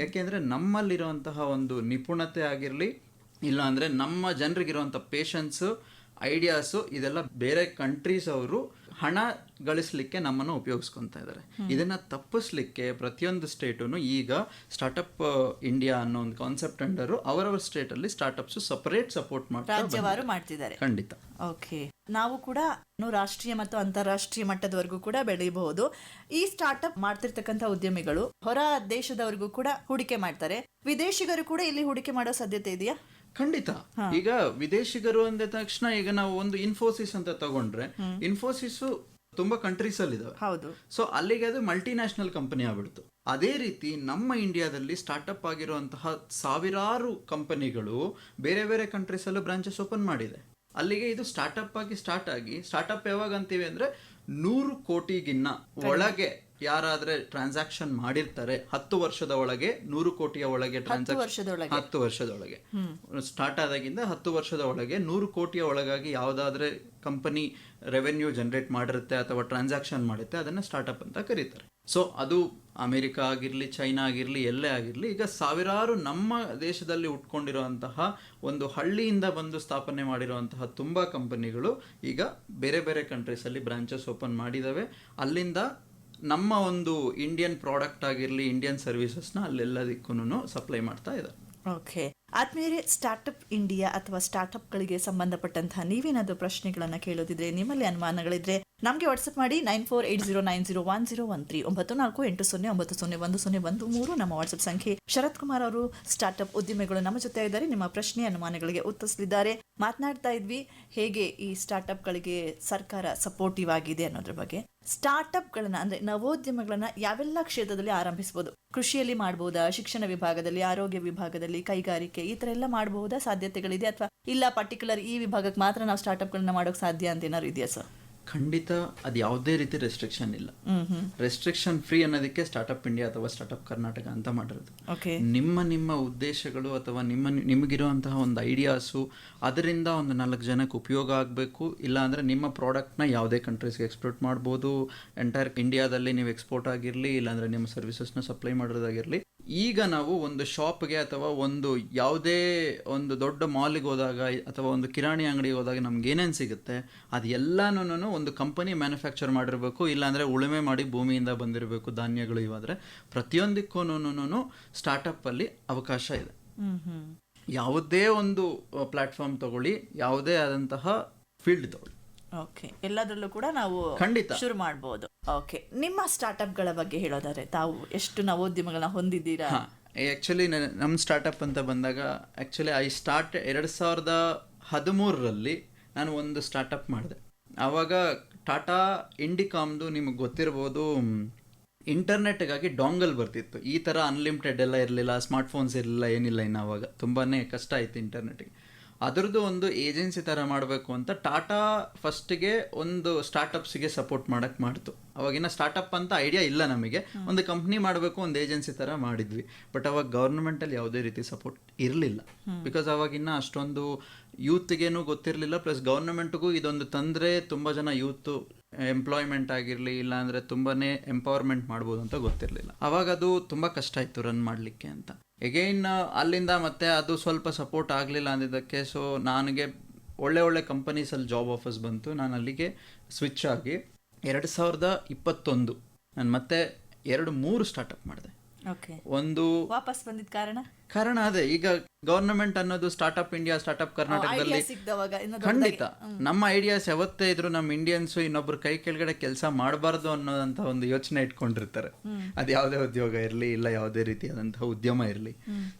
Speaker 2: ಯಾಕೆಂದ್ರೆ ನಮ್ಮಲ್ಲಿರುವಂತಹ ಒಂದು ನಿಪುಣತೆ ಆಗಿರಲಿ ಇಲ್ಲ ಅಂದ್ರೆ ನಮ್ಮ ಜನರಿಗಿರುವಂಥ ಪೇಷನ್ಸು ಐಡಿಯಾಸು ಇದೆಲ್ಲ ಬೇರೆ ಕಂಟ್ರೀಸ್ ಅವರು ಹಣ ಗಳಿಸಲಿಕ್ಕೆ ನಮ್ಮನ್ನು ಉಪಯೋಗಿಸ್ಕೊತಾ ಇದ್ದಾರೆ. ಇದನ್ನ ತಪ್ಪಿಸ್ಲಿಕ್ಕೆ ಪ್ರತಿಯೊಂದು ಸ್ಟೇಟು ಈಗ ಸ್ಟಾರ್ಟಪ್ ಇಂಡಿಯಾ ಅನ್ನೋ ಒಂದು ಕಾನ್ಸೆಪ್ಟ್ ಅಂಡರು ಅವರವರ ಸ್ಟೇಟಲ್ಲಿ ಸ್ಟಾರ್ಟಪ್ಸ್ ಸಪರೇಟ್ ಸಪೋರ್ಟ್
Speaker 1: ಮಾಡ್ತಾರೆ ಮಾಡ್ತಿದ್ದಾರೆ.
Speaker 2: ಖಂಡಿತ.
Speaker 1: ಓಕೆ. ನಾವು ಕೂಡ ರಾಷ್ಟ್ರೀಯ ಮತ್ತು ಅಂತಾರಾಷ್ಟ್ರೀಯ ಮಟ್ಟದವರೆಗೂ ಕೂಡ ಬೆಳೆಯಬಹುದು ಈ ಸ್ಟಾರ್ಟ್ಅಪ್ ಮಾಡ್ತಿರ್ತಕ್ಕಂಥ ಉದ್ಯಮಿಗಳು ಹೊರ ದೇಶದವರೆಗೂ ಕೂಡ ಹೂಡಿಕೆ ಮಾಡ್ತಾರೆ. ವಿದೇಶಿಗರು ಕೂಡ ಇಲ್ಲಿ ಹೂಡಿಕೆ ಮಾಡೋ ಸಾಧ್ಯತೆ ಇದೆಯಾ?
Speaker 2: ಖಂಡಿತ. ಈಗ ವಿದೇಶಿಗರು ಅಂದ ತಕ್ಷಣ ಈಗ ನಾವು ಒಂದು ಇನ್ಫೋಸಿಸ್ ಅಂತ ತಗೊಂಡ್ರೆ ಇನ್ಫೋಸಿಸ್ ತುಂಬಾ ಕಂಟ್ರೀಸ್ ಅಲ್ಲಿ ಇದಾವೆ
Speaker 1: ಹೌದು.
Speaker 2: ಸೊ ಅಲ್ಲಿಗೆ ಅದು ಮಲ್ಟಿನ್ಯಾಷನಲ್ ಕಂಪನಿ ಆಗ್ಬಿಡ್ತು. ಅದೇ ರೀತಿ ನಮ್ಮ ಇಂಡಿಯಾದಲ್ಲಿ ಸ್ಟಾರ್ಟ್ಅಪ್ ಆಗಿರುವಂತಹ ಸಾವಿರಾರು ಕಂಪನಿಗಳು ಬೇರೆ ಬೇರೆ ಕಂಟ್ರೀಸ್ ಅಲ್ಲೂ ಬ್ರಾಂಚಸ್ ಓಪನ್ ಮಾಡಿದೆ. ಅಲ್ಲಿಗೆ ಇದು ಸ್ಟಾರ್ಟ್ಅಪ್ ಆಗಿ ಸ್ಟಾರ್ಟ್ ಆಗಿ ಸ್ಟಾರ್ಟ್ಅಪ್ ಯಾವಾಗ ಅಂತೀವಿ ಅಂದ್ರೆ ನೂರು ಕೋಟಿಗಿನ್ನ ಒಳಗೆ ಯಾರಾದ್ರೆ ಟ್ರಾನ್ಸಾಕ್ಷನ್ ಮಾಡಿರ್ತಾರೆ ಹತ್ತು ವರ್ಷದ ಒಳಗೆ ನೂರು ಕೋಟಿಯ ಒಳಗೆ ಟ್ರಾನ್ಸಾಕ್ಷನ್
Speaker 1: ಹತ್ತು
Speaker 2: ಹತ್ತು ವರ್ಷದೊಳಗೆ ಸ್ಟಾರ್ಟ್ ಆದಾಗಿಂದ ಹತ್ತು ವರ್ಷದ ಒಳಗೆ ನೂರು ಕೋಟಿಯ ಒಳಗಾಗಿ ಯಾವುದಾದ್ರೆ ಕಂಪನಿ ರೆವೆನ್ಯೂ ಜನರೇಟ್ ಮಾಡಿರುತ್ತೆ ಅಥವಾ ಟ್ರಾನ್ಸಾಕ್ಷನ್ ಮಾಡುತ್ತೆ ಅದನ್ನ ಸ್ಟಾರ್ಟಪ್ ಅಂತ ಕರೀತಾರೆ. ಸೊ ಅದು ಅಮೆರಿಕ ಆಗಿರ್ಲಿ ಚೈನಾ ಆಗಿರಲಿ ಎಲ್ಲೇ ಆಗಿರ್ಲಿ ಈಗ ಸಾವಿರಾರು ನಮ್ಮ ದೇಶದಲ್ಲಿ ಉಟ್ಕೊಂಡಿರುವಂತಹ ಒಂದು ಹಳ್ಳಿಯಿಂದ ಬಂದು ಸ್ಥಾಪನೆ ಮಾಡಿರುವಂತಹ ತುಂಬಾ ಕಂಪನಿಗಳು ಈಗ ಬೇರೆ ಬೇರೆ ಕಂಟ್ರೀಸ್ ಅಲ್ಲಿ ಬ್ರಾಂಚಸ್ ಓಪನ್ ಮಾಡಿದ್ದಾವೆ ಅಲ್ಲಿಂದ ನಮ್ಮ ಒಂದು ಇಂಡಿಯನ್ ಪ್ರಾಡಕ್ಟ್ ಆಗಿರಲಿ ಇಂಡಿಯನ್ ಸರ್ವಿಸಸ್ನ ಅಲ್ಲೆಲ್ಲದಕ್ಕೂ ಸಪ್ಲೈ ಮಾಡ್ತಾ ಇದೆ
Speaker 1: ಓಕೆ ಆದ್ಮೇಲೆ ಸ್ಟಾರ್ಟ್ಅಪ್ ಇಂಡಿಯಾ ಅಥವಾ ಸ್ಟಾರ್ಟ್ಅಪ್ಗಳಿಗೆ ಸಂಬಂಧಪಟ್ಟಂತಹ ನೀವೇನಾದರೂ ಪ್ರಶ್ನೆಗಳನ್ನ ಕೇಳೋದಿದ್ರೆ, ನಿಮ್ಮಲ್ಲಿ ಅನುಮಾನಗಳಿದ್ರೆ ನಮಗೆ ವಾಟ್ಸಪ್ ಮಾಡಿ nine four eight zero nine zero one zero one three ಒಂಬತ್ತು ನಾಲ್ಕು ಎಂಟು ಸೊನ್ನೆ ಒಂಬತ್ತು ಸೊನ್ನೆ ಒಂದು ಸೊನ್ನೆ ಒಂದು ಮೂರು ನಮ್ಮ ವಾಟ್ಸಪ್ ಸಂಖ್ಯೆ. ಶರತ್ ಕುಮಾರ್ ಅವರು ಸ್ಟಾರ್ಟ್ಅಪ್ ಉದ್ಯಮಿಗಳು ನಮ್ಮ ಜೊತೆ ಇದ್ದಾರೆ ನಿಮ್ಮ ಪ್ರಶ್ನೆ, ಅನುಮಾನಗಳಿಗೆ ಉತ್ತರಿಸಲಿದ್ದಾರೆ. ಮಾತನಾಡ್ತಾ ಇದ್ವಿ, ಹೇಗೆ ಈ ಸ್ಟಾರ್ಟ್ಅಪ್ಗಳಿಗೆ ಸರ್ಕಾರ ಸಪೋರ್ಟಿವ್ ಆಗಿದೆ ಅನ್ನೋದ್ರ ಬಗ್ಗೆ. ಸ್ಟಾರ್ಟ್ಅಪ್ಗಳನ್ನ ಅಂದ್ರೆ ನವೋದ್ಯಮಗಳನ್ನ ಯಾವೆಲ್ಲ ಕ್ಷೇತ್ರದಲ್ಲಿ ಆರಂಭಿಸಬಹುದು ಕೃಷಿಯಲ್ಲಿ ಮಾಡಬಹುದಾ ಶಿಕ್ಷಣ ವಿಭಾಗದಲ್ಲಿ, ಆರೋಗ್ಯ ವಿಭಾಗದಲ್ಲಿ, ಕೈಗಾರಿಕೆ ಈ ತರ ಎಲ್ಲ ಮಾಡಬಹುದಾ ಸಾಧ್ಯತೆಗಳಿದೆ? ಅಥವಾ ಇಲ್ಲ ಪರ್ಟಿಕ್ಯುಲರ್ ಈ ವಿಭಾಗಕ್ಕೆ ಮಾತ್ರ ನಾವು ಸ್ಟಾರ್ಟ್ಅಪ್ಗಳನ್ನ ಮಾಡೋಕೆ ಸಾಧ್ಯ ಅಂತ ಏನಾದ್ರು ಇದೆಯಾ ಸರ್?
Speaker 2: ಖಂಡಿತ ಅದು ಯಾವುದೇ ರೀತಿ ರೆಸ್ಟ್ರಿಕ್ಷನ್ ಇಲ್ಲ. ರೆಸ್ಟ್ರಿಕ್ಷನ್ ಫ್ರೀ ಅನ್ನೋದಕ್ಕೆ ಸ್ಟಾರ್ಟಪ್ ಇಂಡಿಯಾ ಅಥವಾ ಸ್ಟಾರ್ಟಪ್ ಕರ್ನಾಟಕ ಅಂತ ಮಾಡಿರೋದು. ನಿಮ್ಮ ನಿಮ್ಮ ಉದ್ದೇಶಗಳು ಅಥವಾ ನಿಮ್ಮ ನಿಮಗಿರುವಂತಹ ಒಂದು ಐಡಿಯಾಸು ಅದರಿಂದ ಒಂದು ನಾಲ್ಕು ಜನಕ್ಕೆ ಉಪಯೋಗ ಆಗಬೇಕು. ಇಲ್ಲಾಂದರೆ ನಿಮ್ಮ ಪ್ರಾಡಕ್ಟ್ನ ಯಾವುದೇ ಕಂಟ್ರೀಸ್ಗೆ ಎಕ್ಸ್ಪೋರ್ಟ್ ಮಾಡ್ಬೋದು. ಎಂಟೈರ್ ಇಂಡಿಯಾದಲ್ಲಿ ನೀವು ಎಕ್ಸ್ಪೋರ್ಟ್ ಆಗಿರಲಿ ಇಲ್ಲಾಂದರೆ ನಿಮ್ಮ ಸರ್ವಿಸಸ್ನ ಸಪ್ಲೈ ಮಾಡೋದಾಗಿರಲಿ. ಈಗ ನಾವು ಒಂದು ಶಾಪ್ಗೆ ಅಥವಾ ಒಂದು ಯಾವುದೇ ಒಂದು ದೊಡ್ಡ ಮಾಲಿಗೆ ಹೋದಾಗ ಅಥವಾ ಒಂದು ಕಿರಾಣಿ ಅಂಗಡಿಗೆ ಹೋದಾಗ ನಮ್ಗೆ ಏನೇನು ಸಿಗುತ್ತೆ ಅದು ಎಲ್ಲನೂ ಒಂದು ಕಂಪನಿ ಮ್ಯಾನುಫ್ಯಾಕ್ಚರ್ ಮಾಡಿರಬೇಕು ಇಲ್ಲಾಂದರೆ ಉಳುಮೆ ಮಾಡಿ ಭೂಮಿಯಿಂದ ಬಂದಿರಬೇಕು ಧಾನ್ಯಗಳು ಇವಾದರೆ. ಪ್ರತಿಯೊಂದಕ್ಕೂ ಸ್ಟಾರ್ಟಪ್ಪಲ್ಲಿ ಅವಕಾಶ ಇದೆ. ಯಾವುದೇ ಒಂದು ಪ್ಲಾಟ್ಫಾರ್ಮ್ ತಗೊಳ್ಳಿ ಯಾವುದೇ ಆದಂತಹ ಫೀಲ್ಡ್ ತಗೊಳ್ಳಿ.
Speaker 1: ಓಕೆ ಎಲ್ಲದರಲ್ಲೂ ಕೂಡ ನಾವು
Speaker 2: ಖಂಡಿತ.
Speaker 1: ಶುರು ಮಾಡಬಹುದು ಓಕೆ ನಿಮ್ಮ ಸ್ಟಾರ್ಟ್ಅಪ್ಗಳ ಬಗ್ಗೆ ಹೇಳೋದಾದ್ರೆ ತಾವು ಎಷ್ಟು ನವೋದ್ಯಮಗಳನ್ನ ಹೊಂದಿದ್ದೀರಾ?
Speaker 2: ಆಕ್ಚುಲಿ ಆ್ಯಕ್ಚುಲಿ ನಮ್ಮ ಸ್ಟಾರ್ಟಪ್ ಅಂತ ಬಂದಾಗ ಆ್ಯಕ್ಚುಲಿ ಐ ಸ್ಟಾರ್ಟ್ ಎರಡು ಸಾವಿರದ ಹದಿಮೂರರಲ್ಲಿ ನಾನು ಒಂದು ಸ್ಟಾರ್ಟಪ್ ಮಾಡಿದೆ. ಆವಾಗ ಟಾಟಾ ಇಂಡಿಕಾಮ್ದು ನಿಮಗೆ ಗೊತ್ತಿರ್ಬೋದು ಇಂಟರ್ನೆಟ್ಗಾಗಿ ಡಾಂಗಲ್ ಬರ್ತಿತ್ತು. ಈ ಥರ ಅನ್ಲಿಮಿಟೆಡ್ ಎಲ್ಲ ಇರಲಿಲ್ಲ ಸ್ಮಾರ್ಟ್ ಫೋನ್ಸ್ ಇರಲಿಲ್ಲ ಏನಿಲ್ಲ ಇನ್ನು ಆವಾಗ ತುಂಬಾ ಕಷ್ಟ ಆಯಿತು ಇಂಟರ್ನೆಟ್ಗೆ ಅದರದ್ದು ಒಂದು ಏಜೆನ್ಸಿ ಥರ ಮಾಡಬೇಕು ಅಂತ ಟಾಟಾ ಫಸ್ಟಿಗೆ ಒಂದು ಸ್ಟಾರ್ಟಪ್ಸ್ಗೆ ಸಪೋರ್ಟ್ ಮಾಡೋಕ್ಕೆ ಮಾಡ್ತು. ಅವಾಗಿನ ಸ್ಟಾರ್ಟಪ್ ಅಂತ ಐಡಿಯಾ ಇಲ್ಲ ನಮಗೆ. ಒಂದು ಕಂಪ್ನಿ ಮಾಡಬೇಕು ಒಂದು ಏಜೆನ್ಸಿ ಥರ ಮಾಡಿದ್ವಿ. ಬಟ್ ಅವಾಗ ಗೌರ್ಮೆಂಟಲ್ಲಿ ಯಾವುದೇ ರೀತಿ ಸಪೋರ್ಟ್ ಇರಲಿಲ್ಲ. ಬಿಕಾಸ್ ಅವಾಗಿನ್ನ ಅಷ್ಟೊಂದು ಯೂತ್ಗೇನು ಗೊತ್ತಿರಲಿಲ್ಲ. ಪ್ಲಸ್ ಗೌರ್ಮೆಂಟ್ಗೂ ಇದೊಂದು ತಂದರೆ ತುಂಬ ಜನ ಯೂತ್ ಎಂಪ್ಲಾಯ್ಮೆಂಟ್ ಆಗಿರಲಿ ಇಲ್ಲಾಂದರೆ ತುಂಬಾ ಎಂಪವರ್ಮೆಂಟ್ ಮಾಡ್ಬೋದು ಅಂತ ಗೊತ್ತಿರಲಿಲ್ಲ. ಅವಾಗ ಅದು ತುಂಬ ಕಷ್ಟ ಇತ್ತು ರನ್ ಮಾಡಲಿಕ್ಕೆ ಅಂತ. ಎಗೈನ್ ಅಲ್ಲಿಂದ ಮತ್ತೆ ಅದು ಸ್ವಲ್ಪ ಸಪೋರ್ಟ್ ಆಗಲಿಲ್ಲ ಅಂದಿದ್ದಕ್ಕೆ ಸೊ ನನಗೆ ಒಳ್ಳೆ ಒಳ್ಳೆ ಕಂಪನೀಸಲ್ಲಿ ಜಾಬ್ ಆಫರ್ಸ್ ಬಂತು. ನಾನು ಅಲ್ಲಿಗೆ ಸ್ವಿಚ್ ಆಗಿ. ಎರಡು ಸಾವಿರದ ಇಪ್ಪತ್ತೊಂದು ನಾನು ಮತ್ತೆ ಎರಡು ಮೂರು ಸ್ಟಾರ್ಟಪ್ ಮಾಡಿದೆ. ಒಂದು
Speaker 1: ವಾಪಸ್ ಬಂದಿದ್ ಕಾರಣ?
Speaker 2: ಕಾರಣ ಅದೇ. ಈಗ ಗವರ್ನಮೆಂಟ್ ಅನ್ನೋದು ಸ್ಟಾರ್ಟ್ಅಪ್ ಇಂಡಿಯಾ ಸ್ಟಾರ್ಟ್ಅಪ್ ಕರ್ನಾಟಕದಲ್ಲಿ ಖಂಡಿತ. ನಮ್ಮ ಐಡಿಯಾಸ್ ಯಾವತ್ತೇ ಇದ್ರು ನಮ್ಮ ಇಂಡಿಯನ್ಸ್ ಇನ್ನೊಬ್ರು ಕೈ ಕೆಳಗಡೆ ಕೆಲಸ ಮಾಡಬಾರ್ದು ಅನ್ನೋದಂತ ಒಂದು ಯೋಚನೆ ಇಟ್ಕೊಂಡಿರ್ತಾರೆ. ಅದು ಯಾವುದೇ ಉದ್ಯೋಗ ಇರಲಿ ಇಲ್ಲ ಯಾವುದೇ ರೀತಿಯಾದಂತಹ ಉದ್ಯಮ ಇರಲಿ.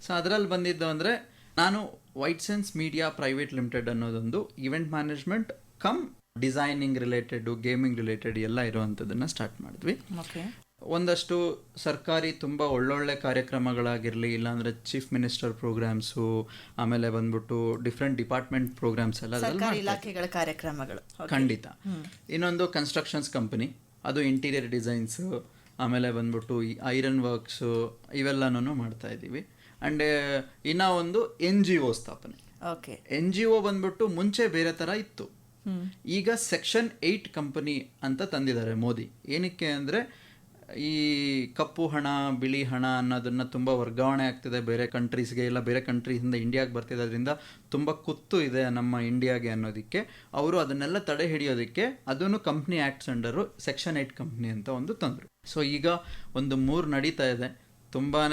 Speaker 2: ಸೊ ಅದರಲ್ಲಿ ಬಂದಿದ್ದು ಅಂದ್ರೆ ನಾನು white sense media private limited ಅನ್ನೋದೊಂದು event management cum designing related gaming related ಎಲ್ಲ ಇರುವಂತದನ್ನ ಸ್ಟಾರ್ಟ್ ಮಾಡಿದ್ವಿ.
Speaker 1: ಓಕೆ
Speaker 2: ಒಂದಷ್ಟು ಸರ್ಕಾರಿ ತುಂಬ ಒಳ್ಳೊಳ್ಳೆ ಕಾರ್ಯಕ್ರಮಗಳಾಗಿರಲಿ ಇಲ್ಲಾಂದ್ರೆ ಚೀಫ್ ಮಿನಿಸ್ಟರ್ ಪ್ರೋಗ್ರಾಮ್ಸು ಆಮೇಲೆ ಬಂದ್ಬಿಟ್ಟು ಡಿಫ್ರೆಂಟ್ ಡಿಪಾರ್ಟ್ಮೆಂಟ್ ಪ್ರೋಗ್ರಾಮ್ಸ್ ಎಲ್ಲ
Speaker 1: ಇಲಾಖೆಗಳ ಕಾರ್ಯಕ್ರಮಗಳು.
Speaker 2: ಖಂಡಿತ. ಇನ್ನೊಂದು ಕನ್ಸ್ಟ್ರಕ್ಷನ್ಸ್ ಕಂಪನಿ ಅದು ಇಂಟೀರಿಯರ್ ಡಿಸೈನ್ಸು ಆಮೇಲೆ ಬಂದ್ಬಿಟ್ಟು ಈ ಐರನ್ ವರ್ಕ್ಸು ಇವೆಲ್ಲನೂ ಮಾಡ್ತಾ ಇದ್ದೀವಿ. ಆ್ಯಂಡ್ ಇನ್ನ ಒಂದು ಎನ್ ಜಿ ಒ ಸ್ಥಾಪನೆ.
Speaker 1: ಓಕೆ
Speaker 2: ಎನ್ ಜಿ ಒ ಬಂದ್ಬಿಟ್ಟು ಮುಂಚೆ ಬೇರೆ ಥರ ಇತ್ತು. ಈಗ ಸೆಕ್ಷನ್ ಏಯ್ಟ್ ಕಂಪನಿ ಅಂತ ತಂದಿದ್ದಾರೆ ಮೋದಿ. ಏನಕ್ಕೆ ಅಂದರೆ ಈ ಕಪ್ಪು ಹಣ ಬಿಳಿ ಹಣ ಅನ್ನೋದನ್ನ ತುಂಬ ವರ್ಗಾವಣೆ ಆಗ್ತಿದೆ ಬೇರೆ ಕಂಟ್ರೀಸ್ಗೆ ಇಲ್ಲ ಬೇರೆ ಕಂಟ್ರೀಸಿಂದ ಇಂಡಿಯಾಗೆ ಬರ್ತಿದೆ ಅದರಿಂದ ತುಂಬ ಕುತ್ತು ಇದೆ ನಮ್ಮ ಇಂಡಿಯಾಗೆ ಅನ್ನೋದಕ್ಕೆ. ಅವರು ಅದನ್ನೆಲ್ಲ ತಡೆ ಹಿಡಿಯೋದಕ್ಕೆ ಅದನ್ನು company acts under section eight company ಅಂತ ಒಂದು ತಂದರು. ಸೊ ಈಗ ಒಂದು ಮೂರು ನಡೀತಾ ಇದೆ. ತುಂಬಾ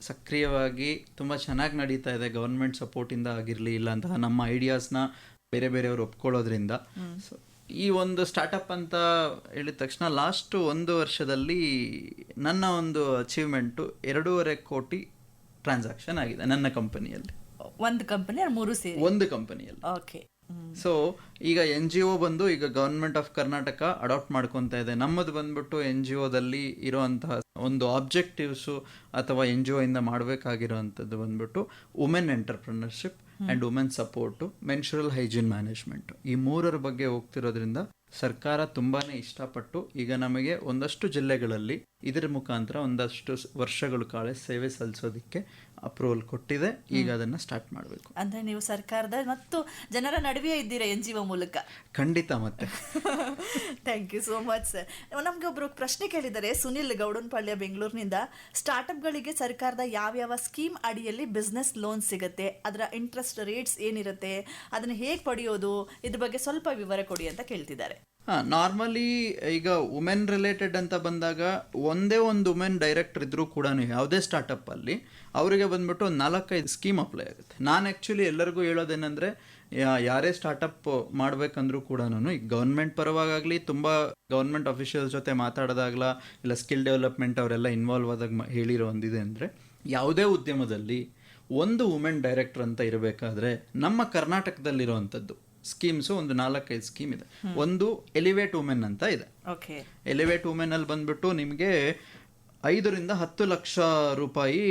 Speaker 2: ಸಕ್ರಿಯವಾಗಿ ತುಂಬ ಚೆನ್ನಾಗಿ ನಡೀತಾ ಇದೆ. ಗೌರ್ಮೆಂಟ್ ಸಪೋರ್ಟಿಂದ ಆಗಿರಲಿ ಇಲ್ಲ ಅಂತಹ ನಮ್ಮ ಐಡಿಯಾಸ್ನ ಬೇರೆ ಬೇರೆಯವರು ಒಪ್ಕೊಳ್ಳೋದ್ರಿಂದ. ಸೊ ಈ ಒಂದು ಸ್ಟಾರ್ಟಪ್ ಅಂತ ಹೇಳಿದ ತಕ್ಷಣ ಲಾಸ್ಟ್ ಒಂದು ವರ್ಷದಲ್ಲಿ ನನ್ನ ಒಂದು ಅಚೀವ್ಮೆಂಟು ಎರಡೂವರೆ ಕೋಟಿ ಟ್ರಾನ್ಸಾಕ್ಷನ್ ಆಗಿದೆ ನನ್ನ ಕಂಪನಿಯಲ್ಲಿ
Speaker 1: ಒಂದು ಕಂಪನಿ ಮೂರು ಸೇರಿ?
Speaker 2: ಒಂದು ಕಂಪನಿಯಲ್ಲಿ
Speaker 1: ಓಕೆ
Speaker 2: ಸೊ ಈಗ ಎನ್ ಜಿ ಒ ಬಂದು ಈಗ ಗವರ್ಮೆಂಟ್ ಆಫ್ ಕರ್ನಾಟಕ ಅಡಾಪ್ಟ್ ಮಾಡ್ಕೊತಾ ಇದೆ. ನಮ್ಮದು ಬಂದ್ಬಿಟ್ಟು ಎನ್ ಜಿ ಒದಲ್ಲಿ ಇರುವಂತಹ ಒಂದು ಆಬ್ಜೆಕ್ಟಿವ್ಸು ಅಥವಾ ಎನ್ ಜಿ ಒ ಇಂದ ಮಾಡಬೇಕಾಗಿರೋವಂಥದ್ದು ಬಂದ್ಬಿಟ್ಟು women entrepreneurship and women support menstrual hygiene management ಈ ಮೂರರ ಬಗ್ಗೆ ಹೋಗ್ತಿರೋದ್ರಿಂದ ಸರ್ಕಾರ ತುಂಬಾನೇ ಇಷ್ಟಪಟ್ಟು ಈಗ ನಮಗೆ ಒಂದಷ್ಟು ಜಿಲ್ಲೆಗಳಲ್ಲಿ ಇದರ ಮುಖಾಂತರ ಒಂದಷ್ಟು ವರ್ಷಗಳು ಕಾಳೆ ಸೇವೆ ಸಲ್ಲಿಸೋದಕ್ಕೆ ಅಪ್ರೂವಲ್ ಕೊಟ್ಟಿದೆ ಈಗ ಅದನ್ನ ಸ್ಟಾರ್ಟ್ ಮಾಡಬೇಕು.
Speaker 1: ಅಂದ್ರೆ ನೀವು ಸರ್ಕಾರದ ಮತ್ತು ಜನರ ನಡುವೆ ಇದ್ದೀರಾ ಎನ್ ಜಿ ಒ ಮೂಲಕ?
Speaker 2: ಖಂಡಿತ ಮತ್ತೆ.
Speaker 1: Thank you so much sir ನಮ್ಗೆ ಒಬ್ರು ಪ್ರಶ್ನೆ ಕೇಳಿದ್ದಾರೆ ಸುನಿಲ್ ಗೌಡನ್ಪಾಳ್ಯ ಬೆಂಗಳೂರಿನಿಂದ. ಸ್ಟಾರ್ಟ್ಅಪ್ಗಳಿಗೆ ಸರ್ಕಾರದ ಯಾವ್ಯಾವ ಸ್ಕೀಮ್ ಅಡಿಯಲ್ಲಿ ಬಿಸ್ನೆಸ್ ಲೋನ್ ಸಿಗುತ್ತೆ ಅದರ ಇಂಟ್ರೆಸ್ಟ್ ರೇಟ್ಸ್ ಏನಿರುತ್ತೆ ಅದನ್ನ ಹೇಗೆ ಪಡೆಯೋದು ಇದ್ರ ಬಗ್ಗೆ ಸ್ವಲ್ಪ ವಿವರ ಕೊಡಿ ಅಂತ ಕೇಳ್ತಿದ್ದಾರೆ.
Speaker 2: ಹಾ ನಾರ್ಮಲಿ ಈಗ ವುಮೆನ್ ರಿಲೇಟೆಡ್ ಅಂತ ಬಂದಾಗ ಒಂದೇ ಒಂದು ವುಮೆನ್ ಡೈರೆಕ್ಟರ್ ಇದ್ದರೂ ಕೂಡ ಯಾವುದೇ ಸ್ಟಾರ್ಟಪ್ಪಲ್ಲಿ ಅವರಿಗೆ ಬಂದ್ಬಿಟ್ಟು ಒಂದು ನಾಲ್ಕೈದು ಸ್ಕೀಮ್ ಅಪ್ಲೈ ಆಗುತ್ತೆ. ನಾನು ಆ್ಯಕ್ಚುಲಿ ಎಲ್ಲರಿಗೂ ಹೇಳೋದೇನೆಂದರೆ ಯಾರೇ ಸ್ಟಾರ್ಟಪ್ ಮಾಡಬೇಕಂದ್ರೂ ಕೂಡ ಈಗ ಗೌರ್ಮೆಂಟ್ ಪರವಾಗಲಿ ತುಂಬ ಗೌರ್ಮೆಂಟ್ ಅಫಿಷಿಯಲ್ಸ್ ಜೊತೆ ಮಾತಾಡೋದಾಗಲ ಇಲ್ಲ ಸ್ಕಿಲ್ ಡೆವಲಪ್ಮೆಂಟ್ ಅವರೆಲ್ಲ ಇನ್ವಾಲ್ವ್ ಆದಾಗ ಹೇಳಿರೋ ಒಂದಿದೆ ಅಂದರೆ, ಯಾವುದೇ ಉದ್ಯಮದಲ್ಲಿ ಒಂದು ವುಮೆನ್ ಡೈರೆಕ್ಟರ್ ಅಂತ ಇರಬೇಕಾದ್ರೆ ನಮ್ಮ ಕರ್ನಾಟಕದಲ್ಲಿರುವಂಥದ್ದು ಸ್ಕೀಮ್ಸು ಒಂದು ನಾಲ್ಕೈದು ಸ್ಕೀಮ್ ಇದೆ. ಒಂದು ಎಲಿವೇಟ್ ವುಮೆನ್ ಅಂತ ಇದೆ. ಎಲಿವೇಟ್ ವುಮೆನ್ ಅಲ್ಲಿ ಬಂದ್ಬಿಟ್ಟು ನಿಮಗೆ ಐದರಿಂದ ಹತ್ತು ಲಕ್ಷ ರೂಪಾಯಿ